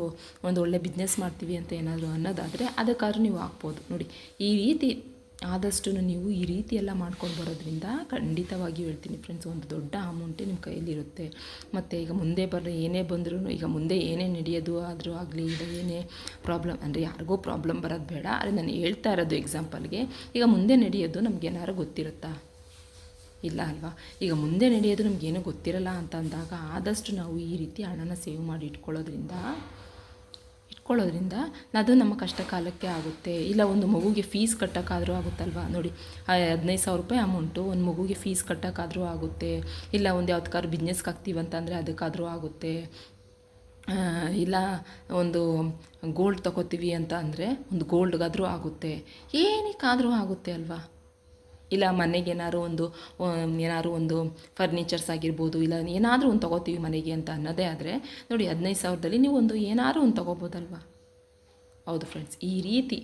ಒಂದು ಒಳ್ಳೆ ಬಿಸ್ನೆಸ್ ಮಾಡ್ತೀವಿ ಅಂತ ಏನಾದರೂ ಅನ್ನೋದಾದರೆ ಅದಕ್ಕಾದ್ರೂ ನೀವು ಹಾಕ್ಬೋದು. ನೋಡಿ, ಈ ರೀತಿ ಆದಷ್ಟು ನೀವು ಈ ರೀತಿ ಎಲ್ಲ ಮಾಡ್ಕೊಂಡು ಬರೋದ್ರಿಂದ ಖಂಡಿತವಾಗಿ ಹೇಳ್ತೀನಿ ಫ್ರೆಂಡ್ಸ್ ಒಂದು ದೊಡ್ಡ ಅಮೌಂಟೇ ನಿಮ್ಮ ಕೈಯಲ್ಲಿರುತ್ತೆ ಮತ್ತು ಈಗ ಮುಂದೆ ಬರೋ ಏನೇ ಬಂದರೂ ಈಗ ಮುಂದೆ ಏನೇ ನಡೆಯೋದು ಆದರೂ ಆಗಲಿ, ಇಲ್ಲ ಏನೇ ಪ್ರಾಬ್ಲಮ್ ಅಂದರೆ ಯಾರಿಗೂ ಪ್ರಾಬ್ಲಮ್ ಬರೋದು ಬೇಡ. ಆದರೆ ನಾನು ಹೇಳ್ತಾ ಇರೋದು ಎಕ್ಸಾಂಪಲ್ಗೆ ಈಗ ಮುಂದೆ ನಡೆಯೋದು ನಮ್ಗೆ ಏನಾದ್ರು ಗೊತ್ತಿರುತ್ತಾ? ಇಲ್ಲ ಅಲ್ವಾ? ಈಗ ಮುಂದೆ ನಡೆಯೋದು ನಮಗೇನು ಗೊತ್ತಿರಲ್ಲ ಅಂತ ಅಂದಾಗ ಆದಷ್ಟು ನಾವು ಈ ರೀತಿ ಹಣನ ಸೇವ್ ಮಾಡಿ ಇಟ್ಕೊಳ್ಳೋದ್ರಿಂದ ಇಟ್ಕೊಳ್ಳೋದ್ರಿಂದ ಅದು ನಮ್ಮ ಕಷ್ಟ ಕಾಲಕ್ಕೆ ಆಗುತ್ತೆ. ಇಲ್ಲ ಒಂದು ಮಗುಗೆ ಫೀಸ್ ಕಟ್ಟೋಕ್ಕಾದರೂ ಆಗುತ್ತಲ್ವಾ? ನೋಡಿ ಹದಿನೈದು ಸಾವಿರ ರೂಪಾಯಿ ಅಮೌಂಟು ಒಂದು ಮಗುಗೆ ಫೀಸ್ ಕಟ್ಟೋಕ್ಕಾದರೂ ಆಗುತ್ತೆ. ಇಲ್ಲ ಒಂದು ಯಾವ್ದಕ್ಕಾದ್ರೂ ಬಿಸ್ನೆಸ್ಗೆ ಹಾಕ್ತೀವಂತಂದರೆ ಅದಕ್ಕಾದರೂ ಆಗುತ್ತೆ. ಇಲ್ಲ ಒಂದು ಗೋಲ್ಡ್ ತಗೋತೀವಿ ಅಂತ ಅಂದರೆ ಒಂದು ಗೋಲ್ಡ್ಗಾದರೂ ಆಗುತ್ತೆ. ಏನಕ್ಕಾದರೂ ಆಗುತ್ತೆ ಅಲ್ವಾ? ಇಲ್ಲ ಮನೆಗೆ ಏನಾದ್ರು ಒಂದು ಏನಾದ್ರು ಒಂದು ಫರ್ನಿಚರ್ಸ್ ಆಗಿರ್ಬೋದು, ಇಲ್ಲ ಏನಾದರೂ ಒಂದು ತೊಗೋತೀವಿ ಮನೆಗೆ ಅಂತ ಅನ್ನೋದೇ ಆದರೆ, ನೋಡಿ ಹದಿನೈದು ಸಾವಿರದಲ್ಲಿ ನೀವು ಒಂದು ಏನಾದರೂ ಒಂದು ತೊಗೋಬೋದಲ್ವಾ? ಹೌದು ಫ್ರೆಂಡ್ಸ್ ಈ ರೀತಿ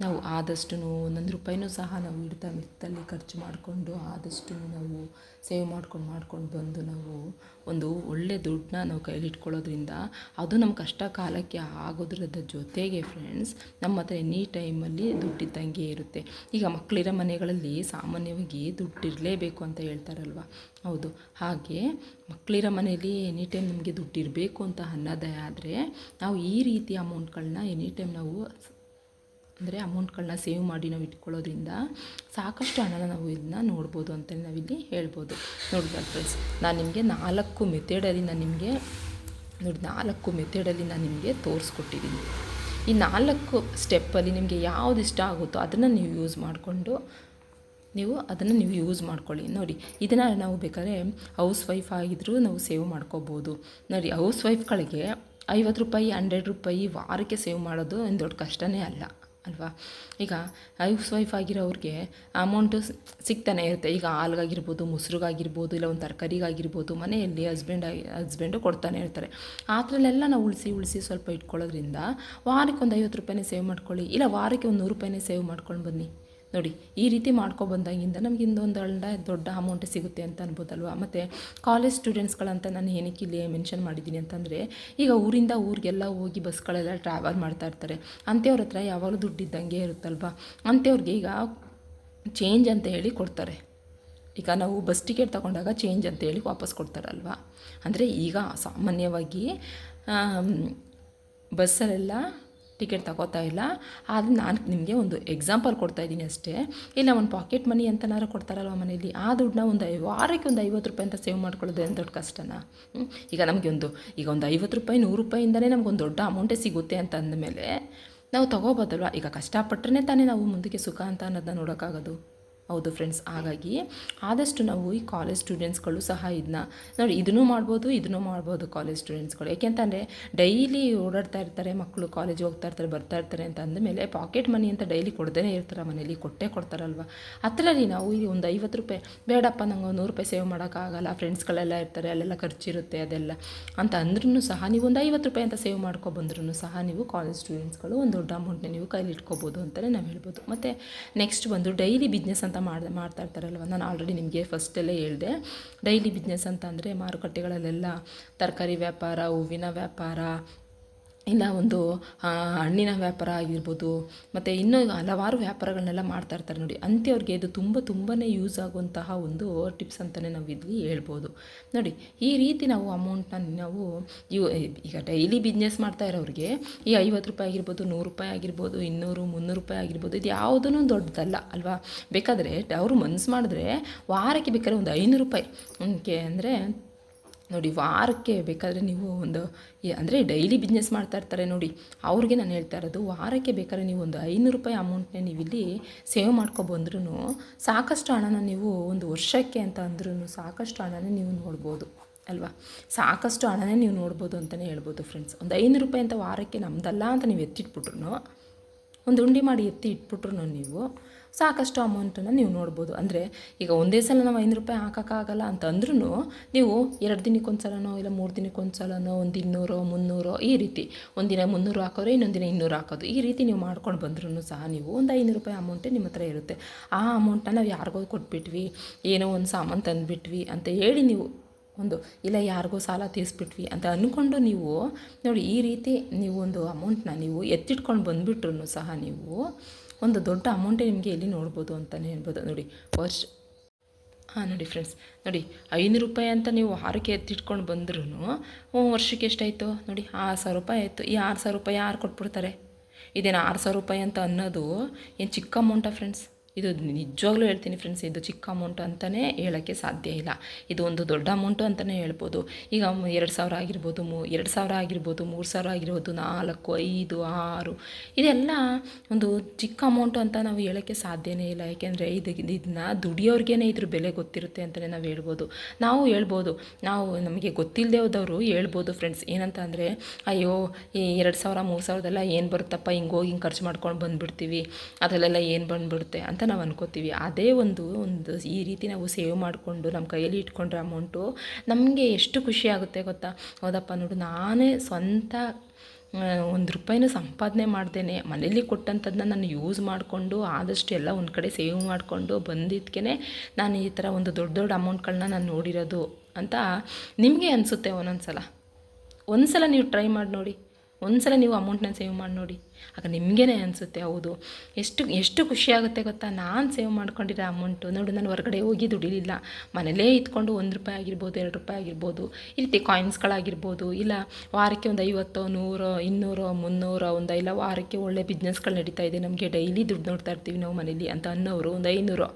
ನಾವು ಆದಷ್ಟು ಒಂದೊಂದು ರೂಪಾಯಿನೂ ಸಹ ನಾವು ಇಡ್ತಾ ಮಿತ್ತಲ್ಲಿ ಖರ್ಚು ಮಾಡಿಕೊಂಡು ಆದಷ್ಟು ನಾವು ಸೇವ್ ಮಾಡ್ಕೊಂಡು ಮಾಡ್ಕೊಂಡು ಬಂದು ನಾವು ಒಂದು ಒಳ್ಳೆಯ ದುಡ್ಡನ್ನ ನಾವು ಕೈಲಿಟ್ಕೊಳ್ಳೋದ್ರಿಂದ ಅದು ನಮ್ಮ ಕಷ್ಟ ಕಾಲಕ್ಕೆ ಆಗೋದ್ರದ ಜೊತೆಗೆ ಫ್ರೆಂಡ್ಸ್ ನಮ್ಮ ಹತ್ರ ಎನಿ ಟೈಮಲ್ಲಿ ದುಡ್ಡಿದ್ದಂಗೆ ಇರುತ್ತೆ. ಈಗ ಮಕ್ಕಳಿರೋ ಮನೆಗಳಲ್ಲಿ ಸಾಮಾನ್ಯವಾಗಿ ದುಡ್ಡಿರಲೇಬೇಕು ಅಂತ ಹೇಳ್ತಾರಲ್ವ? ಹೌದು. ಹಾಗೆ ಮಕ್ಕಳಿರೋ ಮನೆಯಲ್ಲಿ ಎನಿ ಟೈಮ್ ನಮಗೆ ದುಡ್ಡಿರಬೇಕು ಅಂತ ಅನ್ನೋದೇ ಆದರೆ ನಾವು ಈ ರೀತಿ ಅಮೌಂಟ್ಗಳನ್ನ ಎನಿ ಟೈಮ್ ನಾವು ಅಂದರೆ ಅಮೌಂಟ್ಗಳನ್ನ ಸೇವ್ ಮಾಡಿ ನಾವು ಇಟ್ಕೊಳ್ಳೋದ್ರಿಂದ ಸಾಕಷ್ಟು ಹಣನ ನಾವು ಇದನ್ನ ನೋಡ್ಬೋದು ಅಂತಲೇ ನಾವಿಲ್ಲಿ ಹೇಳ್ಬೋದು. ನೋಡ್ಬೋದು ಫ್ರೆಂಡ್ಸ್ ನಾನು ನಿಮಗೆ ನಾಲ್ಕು ಮೆಥಡಲ್ಲಿ ನಾನು ನಿಮಗೆ, ನೋಡಿ ನಾಲ್ಕು ಮೆಥಡಲ್ಲಿ ನಾನು ನಿಮಗೆ ತೋರಿಸ್ಕೊಟ್ಟಿದ್ದೀನಿ ಈ ನಾಲ್ಕು ಸ್ಟೆಪ್ಪಲ್ಲಿ ನಿಮಗೆ ಯಾವ್ದು ಇಷ್ಟ ಆಗುತ್ತೋ ಅದನ್ನು ನೀವು ಯೂಸ್ ಮಾಡಿಕೊಂಡು, ನೀವು ಅದನ್ನು ನೀವು ಯೂಸ್ ಮಾಡ್ಕೊಳ್ಳಿ. ನೋಡಿ, ಇದನ್ನು ನಾವು ಬೇಕಾದ್ರೆ ಹೌಸ್ ವೈಫ್ ಆಗಿದ್ದರೂ ನಾವು ಸೇವ್ ಮಾಡ್ಕೋಬೋದು. ನೋಡಿ ಹೌಸ್ ವೈಫ್ಗಳಿಗೆ ಐವತ್ತು ರೂಪಾಯಿ, ಹಂಡ್ರೆಡ್ ರೂಪಾಯಿ ವಾರಕ್ಕೆ ಸೇವ್ ಮಾಡೋದು ಒಂದು ದೊಡ್ಡ ಕಷ್ಟವೇ ಅಲ್ಲ. ಅಲ್ವಾ? ಈಗ ಹೌಸ್ ವೈಫ್ ಆಗಿರೋರಿಗೆ ಅಮೌಂಟು ಸಿಗ್ತಾನೆ ಇರುತ್ತೆ. ಈಗ ಹಾಲ್ಗಾಗಿರ್ಬೋದು, ಮೊಸರಿಗಾಗಿರ್ಬೋದು, ಇಲ್ಲ ಒಂದು ತರಕಾರಿಗಾಗಿರ್ಬೋದು, ಮನೆಯಲ್ಲಿ ಹಸ್ಬೆಂಡ್ ಹಸ್ಬೆಂಡು ಕೊಡ್ತಾನೆ ಇರ್ತಾರೆ. ಆ ಥರಲ್ಲೆಲ್ಲ ನಾವು ಉಳಿಸಿ ಉಳಿಸಿ ಸ್ವಲ್ಪ ಇಟ್ಕೊಳ್ಳೋದ್ರಿಂದ ವಾರಕ್ಕೆ ಒಂದು ಐವತ್ತು ರೂಪಾಯಿನೇ ಸೇವ್ ಮಾಡ್ಕೊಳ್ಳಿ. ಇಲ್ಲ ವಾರಕ್ಕೆ ಒಂದು ನೂರು ರೂಪಾಯಿನೇ ಸೇವ್ ಮಾಡ್ಕೊಂಡು ಬನ್ನಿ. ನೋಡಿ, ಈ ರೀತಿ ಮಾಡ್ಕೊಬಂದಾಗಿಂದ ನಮ್ಗೆ ಇನ್ನೊಂದು ಅಳ್ಳ ದೊಡ್ಡ ಅಮೌಂಟ್ ಸಿಗುತ್ತೆ ಅಂತ ಅನ್ಬೋದಲ್ವ? ಮತ್ತು ಕಾಲೇಜ್ ಸ್ಟೂಡೆಂಟ್ಸ್ಗಳಂತ ನಾನು ಏನಕ್ಕೆ ಇಲ್ಲಿ ಮೆನ್ಷನ್ ಮಾಡಿದ್ದೀನಿ ಅಂತಂದರೆ, ಈಗ ಊರಿಂದ ಊರಿಗೆಲ್ಲ ಹೋಗಿ ಬಸ್ಗಳೆಲ್ಲ ಟ್ರಾವೆಲ್ ಮಾಡ್ತಾ ಇರ್ತಾರೆ. ಅಂಥವ್ರ ಹತ್ರ ಯಾವಾಗಲೂ ದುಡ್ಡಿದ್ದಂಗೆ ಇರುತ್ತಲ್ವ? ಅಂಥವ್ರಿಗೆ ಈಗ ಚೇಂಜ್ ಅಂತ ಹೇಳಿ ಕೊಡ್ತಾರೆ. ಈಗ ನಾವು ಬಸ್ ಟಿಕೆಟ್ ತಗೊಂಡಾಗ ಚೇಂಜ್ ಅಂತ ಹೇಳಿ ವಾಪಸ್ ಕೊಡ್ತಾರಲ್ವ? ಅಂದರೆ ಈಗ ಸಾಮಾನ್ಯವಾಗಿ ಬಸ್ಸಲ್ಲೆಲ್ಲ ಟಿಕೆಟ್ ತಗೋತಾ ಇಲ್ಲ. ಆದರೆ ನಾನು ನಿಮಗೆ ಒಂದು ಎಕ್ಸಾಂಪಲ್ ಕೊಡ್ತಾ ಇದ್ದೀನಿ ಅಷ್ಟೇ. ಇಲ್ಲ, ಒಂದು ಪಾಕೆಟ್ ಮನಿ ಅಂತನಾರು ಕೊಡ್ತಾರಲ್ವ ಮನೇಲಿ? ಆ ದುಡ್ಡನ್ನ ಒಂದು ವಾರಕ್ಕೆ ಒಂದು ಐವತ್ತು ರೂಪಾಯಿ ಅಂತ ಸೇವ್ ಮಾಡ್ಕೊಳ್ಳೋದು ಏನು ದೊಡ್ಡ ಕಷ್ಟನಾ? ಈಗ ನಮಗೆ ಒಂದು, ಈಗ ಒಂದು ಐವತ್ತು ರೂಪಾಯಿ, ನೂರು ರೂಪಾಯಿಂದಲೇ ಒಂದು ದೊಡ್ಡ ಅಮೌಂಟೇ ಸಿಗುತ್ತೆ ಅಂತ ಅಂದಮೇಲೆ ನಾವು ತಗೋಬೋದಲ್ವ? ಈಗ ಕಷ್ಟಪಟ್ಟರೆ ತಾನೇ ನಾವು ಮುಂದಕ್ಕೆ ಸುಖ ಅಂತ ಅನ್ನೋದನ್ನ ನೋಡೋಕ್ಕಾಗೋದು. ಹೌದು ಫ್ರೆಂಡ್ಸ್ ಹಾಗಾಗಿ ಆದಷ್ಟು ನಾವು ಈ ಕಾಲೇಜ್ ಸ್ಟೂಡೆಂಟ್ಸ್ಗಳು ಸಹ ಇದನ್ನ ನೋಡಿ ಇದನ್ನು ಮಾಡ್ಬೋದು ಇದನ್ನು ಮಾಡ್ಬೋದು ಕಾಲೇಜ್ ಸ್ಟೂಡೆಂಟ್ಸ್ಗಳು ಯಾಕೆಂತಂದರೆ ಡೈಲಿ ಓಡಾಡ್ತಾ ಇರ್ತಾರೆ ಮಕ್ಕಳು ಕಾಲೇಜ್ ಹೋಗ್ತಾ ಇರ್ತಾರೆ, ಬರ್ತಾ ಇರ್ತಾರೆ ಅಂತ ಅಂದಮೇಲೆ ಪಾಕೆಟ್ ಮನಿ ಅಂತ ಡೈಲಿ ಕೊಡ್ದೇ ಇರ್ತಾರೆ, ಮನೇಲಿ ಕೊಟ್ಟೇ ಕೊಡ್ತಾರಲ್ವ? ಅದರಲ್ಲಿ ನಾವು ಈ ಒಂದು ಐವತ್ತು ರೂಪಾಯಿ, ಬೇಡಪ್ಪ ನಂಗೆ ಒಂದು ನೂರು ರೂಪಾಯಿ ಸೇವ್ ಮಾಡೋಕ್ಕಾಗಲ್ಲ ಫ್ರೆಂಡ್ಸ್ಗಳೆಲ್ಲ ಇರ್ತಾರೆ, ಅಲ್ಲೆಲ್ಲ ಖರ್ಚಿರುತ್ತೆ ಅದೆಲ್ಲ ಅಂತ ಅಂದ್ರೂ ಸಹ ನೀವು ಒಂದು ಐವತ್ತು ರೂಪಾಯಿ ಅಂತ ಸೇವ್ ಮಾಡ್ಕೊ ಬಂದ್ರೂ ಸಹ ನೀವು ಕಾಲೇಜ್ ಸ್ಟೂಡೆಂಟ್ಸ್ಗಳು ಒಂದು ದೊಡ್ಡ ಅಮೌಂಟ್ನ ನೀವು ಕೈಲಿ ಇಟ್ಕೋಬೋದು ಅಂತಲೇ ನಾವು ಹೇಳ್ಬೋದು. ಮತ್ತು ನೆಕ್ಸ್ಟ್ ಬಂದು ಡೈಲಿ ಬಿಸ್ನೆಸ್ ಅಂತ ಮಾಡಿ ಮಾಡ್ತಾ ಇರ್ತಾರಲ್ವ? ನಾನು ಆಲ್ರೆಡಿ ನಿಮಗೆ ಫಸ್ಟಲ್ಲೇ ಹೇಳಿದೆ. ಡೈಲಿ ಬಿಸ್ನೆಸ್ ಅಂತ ಅಂದರೆ ಮಾರುಕಟ್ಟೆಗಳಲ್ಲೆಲ್ಲ ತರಕಾರಿ ವ್ಯಾಪಾರ, ಹೂವಿನ ವ್ಯಾಪಾರ ಇಲ್ಲ ಒಂದು ಹಣ್ಣಿನ ವ್ಯಾಪಾರ ಆಗಿರ್ಬೋದು, ಮತ್ತು ಇನ್ನೂ ಹಲವಾರು ವ್ಯಾಪಾರಗಳನ್ನೆಲ್ಲ ಮಾಡ್ತಾ ಇರ್ತಾರೆ ನೋಡಿ. ಅಂಥವ್ರಿಗೆ ಇದು ತುಂಬ ತುಂಬಾ ಯೂಸ್ ಆಗುವಂತಹ ಒಂದು ಟಿಪ್ಸ್ ಅಂತಲೇ ನಾವು ಇಲ್ಲಿ ಹೇಳ್ಬೋದು. ನೋಡಿ, ಈ ರೀತಿ ನಾವು ಅಮೌಂಟ್ನ ನಾವು ಇವು ಈಗ ಡೈಲಿ ಬಿಸ್ನೆಸ್ ಮಾಡ್ತಾ ಇರೋರಿಗೆ ಈ ಐವತ್ತು ರೂಪಾಯಿ ಆಗಿರ್ಬೋದು, ನೂರು ರೂಪಾಯಿ ಆಗಿರ್ಬೋದು, ಇನ್ನೂರು, ಮುನ್ನೂರು ರೂಪಾಯಿ ಆಗಿರ್ಬೋದು, ಇದು ಯಾವುದೂ ದೊಡ್ಡದಲ್ಲ, ಅಲ್ವಾ? ಬೇಕಾದರೆ ಅವರು ಮನ್ಸು ಮಾಡಿದ್ರೆ ವಾರಕ್ಕೆ ಬೇಕಾದ್ರೆ ಒಂದು ಐನೂರು ರೂಪಾಯಿ ಅಂದರೆ ನೋಡಿ ವಾರಕ್ಕೆ ಬೇಕಾದರೆ ನೀವು ಒಂದು ಅಂದರೆ ಡೈಲಿ ಬಿಸ್ನೆಸ್ ಮಾಡ್ತಾ ಇರ್ತಾರೆ ನೋಡಿ. ಅವ್ರಿಗೆ ನಾನು ಹೇಳ್ತಾ ಇರೋದು ವಾರಕ್ಕೆ ಬೇಕಾದ್ರೆ ನೀವು ಒಂದು ಐನೂರು ರೂಪಾಯಿ ಅಮೌಂಟ್ನ ನೀವು ಇಲ್ಲಿ ಸೇವ್ ಮಾಡ್ಕೊಬಂದ್ರೂ ಸಾಕಷ್ಟು ಹಣನ ನೀವು ಒಂದು ವರ್ಷಕ್ಕೆ ಅಂತ ಅಂದ್ರೂ ಸಾಕಷ್ಟು ಹಣನ ನೀವು ನೋಡ್ಬೋದು, ಅಲ್ವಾ? ಸಾಕಷ್ಟು ಹಣನೇ ನೀವು ನೋಡ್ಬೋದು ಅಂತಲೇ ಹೇಳ್ಬೋದು ಫ್ರೆಂಡ್ಸ್ ಒಂದು ಐನೂರು ರೂಪಾಯಿ ಅಂತ ವಾರಕ್ಕೆ ನಮ್ಮದಲ್ಲ ಅಂತ ನೀವು ಎತ್ತಿಟ್ಬಿಟ್ರು ಒಂದು ಉಂಡಿ ಮಾಡಿ ಎತ್ತಿ ಇಟ್ಬಿಟ್ರು ನೀವು ಸಾಕಷ್ಟು ಅಮೌಂಟನ್ನು ನೀವು ನೋಡ್ಬೋದು. ಅಂದರೆ ಈಗ ಒಂದೇ ಸಲ ನಾವು ಐನೂರು ರೂಪಾಯಿ ಹಾಕೋಕ್ಕಾಗಲ್ಲ ಅಂತ ಅಂದ್ರೂ ನೀವು ಎರಡು ದಿನಕ್ಕೆ ಒಂದು ಸಲನೋ ಇಲ್ಲ ಮೂರು ದಿನಕ್ಕೆ ಒಂದು ಸಲನೋ ಒಂದು ಇನ್ನೂರೋ, ಮುನ್ನೂರೋ ಈ ರೀತಿ ಒಂದಿನ ಮುನ್ನೂರು ಹಾಕೋರೆ, ಇನ್ನೊಂದು ದಿನ ಇನ್ನೂರು ಹಾಕೋದು ಈ ರೀತಿ ನೀವು ಮಾಡ್ಕೊಂಡು ಬಂದ್ರೂ ಸಹ ನೀವು ಒಂದು ಐನೂರು ರೂಪಾಯಿ ಅಮೌಂಟೇ ನಿಮ್ಮ ಹತ್ರ ಇರುತ್ತೆ. ಆ ಅಮೌಂಟನ್ನ ನಾವು ಯಾರಿಗೋ ಕೊಟ್ಬಿಟ್ವಿ, ಏನೋ ಒಂದು ಸಾಮಾನು ತಂದುಬಿಟ್ವಿ ಅಂತ ಹೇಳಿ ನೀವು ಒಂದು ಇಲ್ಲ ಯಾರಿಗೋ ಸಾಲ ತೀರಿಸ್ಬಿಟ್ವಿ ಅಂತ ಅಂದ್ಕೊಂಡು ನೀವು ನೋಡಿ ಈ ರೀತಿ ನೀವು ಒಂದು ಅಮೌಂಟ್ನ ನೀವು ಎತ್ತಿಟ್ಕೊಂಡು ಬಂದುಬಿಟ್ರು ಸಹ ನೀವು ಒಂದು ದೊಡ್ಡ ಅಮೌಂಟೇ ನಿಮಗೆ ಇಲ್ಲಿ ನೋಡ್ಬೋದು ಅಂತಲೇ ಹೇಳ್ಬೋದು. ನೋಡಿ, ವರ್ಷ ಹಾಂ, ನೋಡಿ ಫ್ರೆಂಡ್ಸ್ ನೋಡಿ, ಐನೂರು ರೂಪಾಯಿ ಅಂತ ನೀವು ವಾರಕ್ಕೆ ಎತ್ತಿಟ್ಕೊಂಡು ಬಂದ್ರೂ ವರ್ಷಕ್ಕೆ ಎಷ್ಟಾಯಿತು? ನೋಡಿ, ಆರು ಸಾವಿರ ರೂಪಾಯಿ ಆಯಿತು. ಈ ಆರು ಸಾವಿರ ರೂಪಾಯಿ ಯಾರು ಕೊಟ್ಬಿಡ್ತಾರೆ? ಇದೇನು ಆರು ಸಾವಿರ ರೂಪಾಯಿ ಅಂತ ಅನ್ನೋದು ಏನು ಚಿಕ್ಕ ಅಮೌಂಟಾ ಫ್ರೆಂಡ್ಸ್ ಇದು ನಿಜವಾಗ್ಲೂ ಹೇಳ್ತೀನಿ ಫ್ರೆಂಡ್ಸ್ ಇದು ಚಿಕ್ಕ ಅಮೌಂಟ್ ಅಂತಲೇ ಹೇಳೋಕ್ಕೆ ಸಾಧ್ಯ ಇಲ್ಲ. ಇದು ಒಂದು ದೊಡ್ಡ ಅಮೌಂಟು ಅಂತಲೇ ಹೇಳ್ಬೋದು. ಈಗ ಎರಡು ಸಾವಿರ ಆಗಿರ್ಬೋದು, ಮೂ, ಎರಡು ಸಾವಿರ ಆಗಿರ್ಬೋದು, ಮೂರು ಸಾವಿರ ಆಗಿರ್ಬೋದು, ನಾಲ್ಕು, ಐದು, ಆರು, ಇದೆಲ್ಲ ಒಂದು ಚಿಕ್ಕ ಅಮೌಂಟು ಅಂತ ನಾವು ಹೇಳೋಕ್ಕೆ ಸಾಧ್ಯನೇ ಇಲ್ಲ. ಯಾಕೆಂದರೆ ಇದು, ಇದನ್ನ ದುಡಿಯೋರ್ಗೇ ಇದ್ರ ಬೆಲೆ ಗೊತ್ತಿರುತ್ತೆ ಅಂತಲೇ ನಾವು ಹೇಳ್ಬೋದು. ನಾವು ಹೇಳ್ಬೋದು. ನಾವು ನಮಗೆ ಗೊತ್ತಿಲ್ಲದೆ ಹೋದವರು ಹೇಳ್ಬೋದು ಫ್ರೆಂಡ್ಸ್ ಏನಂತ ಅಂದರೆ, ಅಯ್ಯೋ, ಈ ಎರಡು ಸಾವಿರ, ಮೂರು ಸಾವಿರದೆಲ್ಲ ಏನು ಬರುತ್ತಪ್ಪ? ಹಿಂಗೆ ಹೋಗಿ ಹಿಂಗೆ ಖರ್ಚು ಮಾಡ್ಕೊಂಡು ಬಂದುಬಿಡ್ತೀವಿ. ಅದರಲ್ಲೆಲ್ಲ ಏನು ಬಂದುಬಿಡುತ್ತೆ ಅಂತ ನಾವು ಅನ್ಕೋತೀವಿ. ಅದೇ ಒಂದು ಒಂದು ಈ ರೀತಿ ನಾವು ಸೇವ್ ಮಾಡಿಕೊಂಡು ನಮ್ಮ ಕೈಯಲ್ಲಿ ಇಟ್ಕೊಂಡ್ರೆ ಅಮೌಂಟು ನಮಗೆ ಎಷ್ಟು ಖುಷಿ ಆಗುತ್ತೆ ಗೊತ್ತಾ? ಹೌದಪ್ಪ ನೋಡು, ನಾನೇ ಸ್ವಂತ ಒಂದು ರೂಪಾಯಿನೂ ಸಂಪಾದನೆ ಮಾಡ್ದೇನೆ. ಮನೇಲಿ ಕೊಟ್ಟಂಥದ್ದನ್ನ ನಾನು ಯೂಸ್ ಮಾಡಿಕೊಂಡು, ಆದಷ್ಟು ಎಲ್ಲ ಒಂದು ಕಡೆ ಸೇವ್ ಮಾಡಿಕೊಂಡು ಬಂದಿದ್ದಕ್ಕೆ ನಾನು ಈ ಥರ ಒಂದು ದೊಡ್ಡ ದೊಡ್ಡ ಅಮೌಂಟ್ಗಳನ್ನ ನಾನು ನೋಡಿರೋದು ಅಂತ ನಿಮಗೆ ಅನಿಸುತ್ತೆ ಒಂದೊಂದು ಸಲ ಒಂದು ಸಲ ನೀವು ಟ್ರೈ ಮಾಡಿ ನೋಡಿ. ಒಂದು ಸಲ ನೀವು ಅಮೌಂಟ್ನ ಸೇವ್ ಮಾಡಿ ನೋಡಿ. ಆಗ ನಿಮಗೇನೆ ಅನಿಸುತ್ತೆ, ಹೌದು. ಎಷ್ಟು ಎಷ್ಟು ಖುಷಿಯಾಗುತ್ತೆ ಗೊತ್ತಾ? ನಾನು ಸೇವ್ ಮಾಡ್ಕೊಂಡಿರೋ ಅಮೌಂಟು, ನೋಡು, ನಾನು ಹೊರಗಡೆ ಹೋಗಿ ದುಡಿಲಿಲ್ಲ. ಮನೇಲೇ ಇದ್ಕೊಂಡು ಒಂದು ರೂಪಾಯಿ ಆಗಿರ್ಬೋದು, ಎರಡು ರೂಪಾಯಿ ಆಗಿರ್ಬೋದು ಈ ರೀತಿ ಕಾಯಿನ್ಸ್ಗಳಾಗಿರ್ಬೋದು ಇಲ್ಲ ವಾರಕ್ಕೆ ಒಂದು ಐವತ್ತು, ನೂರು, ಇನ್ನೂರು, ಮುನ್ನೂರು, ಒಂದು ಇಲ್ಲ ವಾರಕ್ಕೆ ಒಳ್ಳೆ ಬಿಸ್ನೆಸ್ಗಳು ನಡೀತಾ ಇದೆ. ನಮಗೆ ಡೈಲಿ ದುಡ್ಡು ನೋಡ್ತಾ ಇರ್ತೀವಿ ನಾವು ಮನೇಲಿ ಅಂತ ಅನ್ನೋರು, ಒಂದು ಐನೂರು.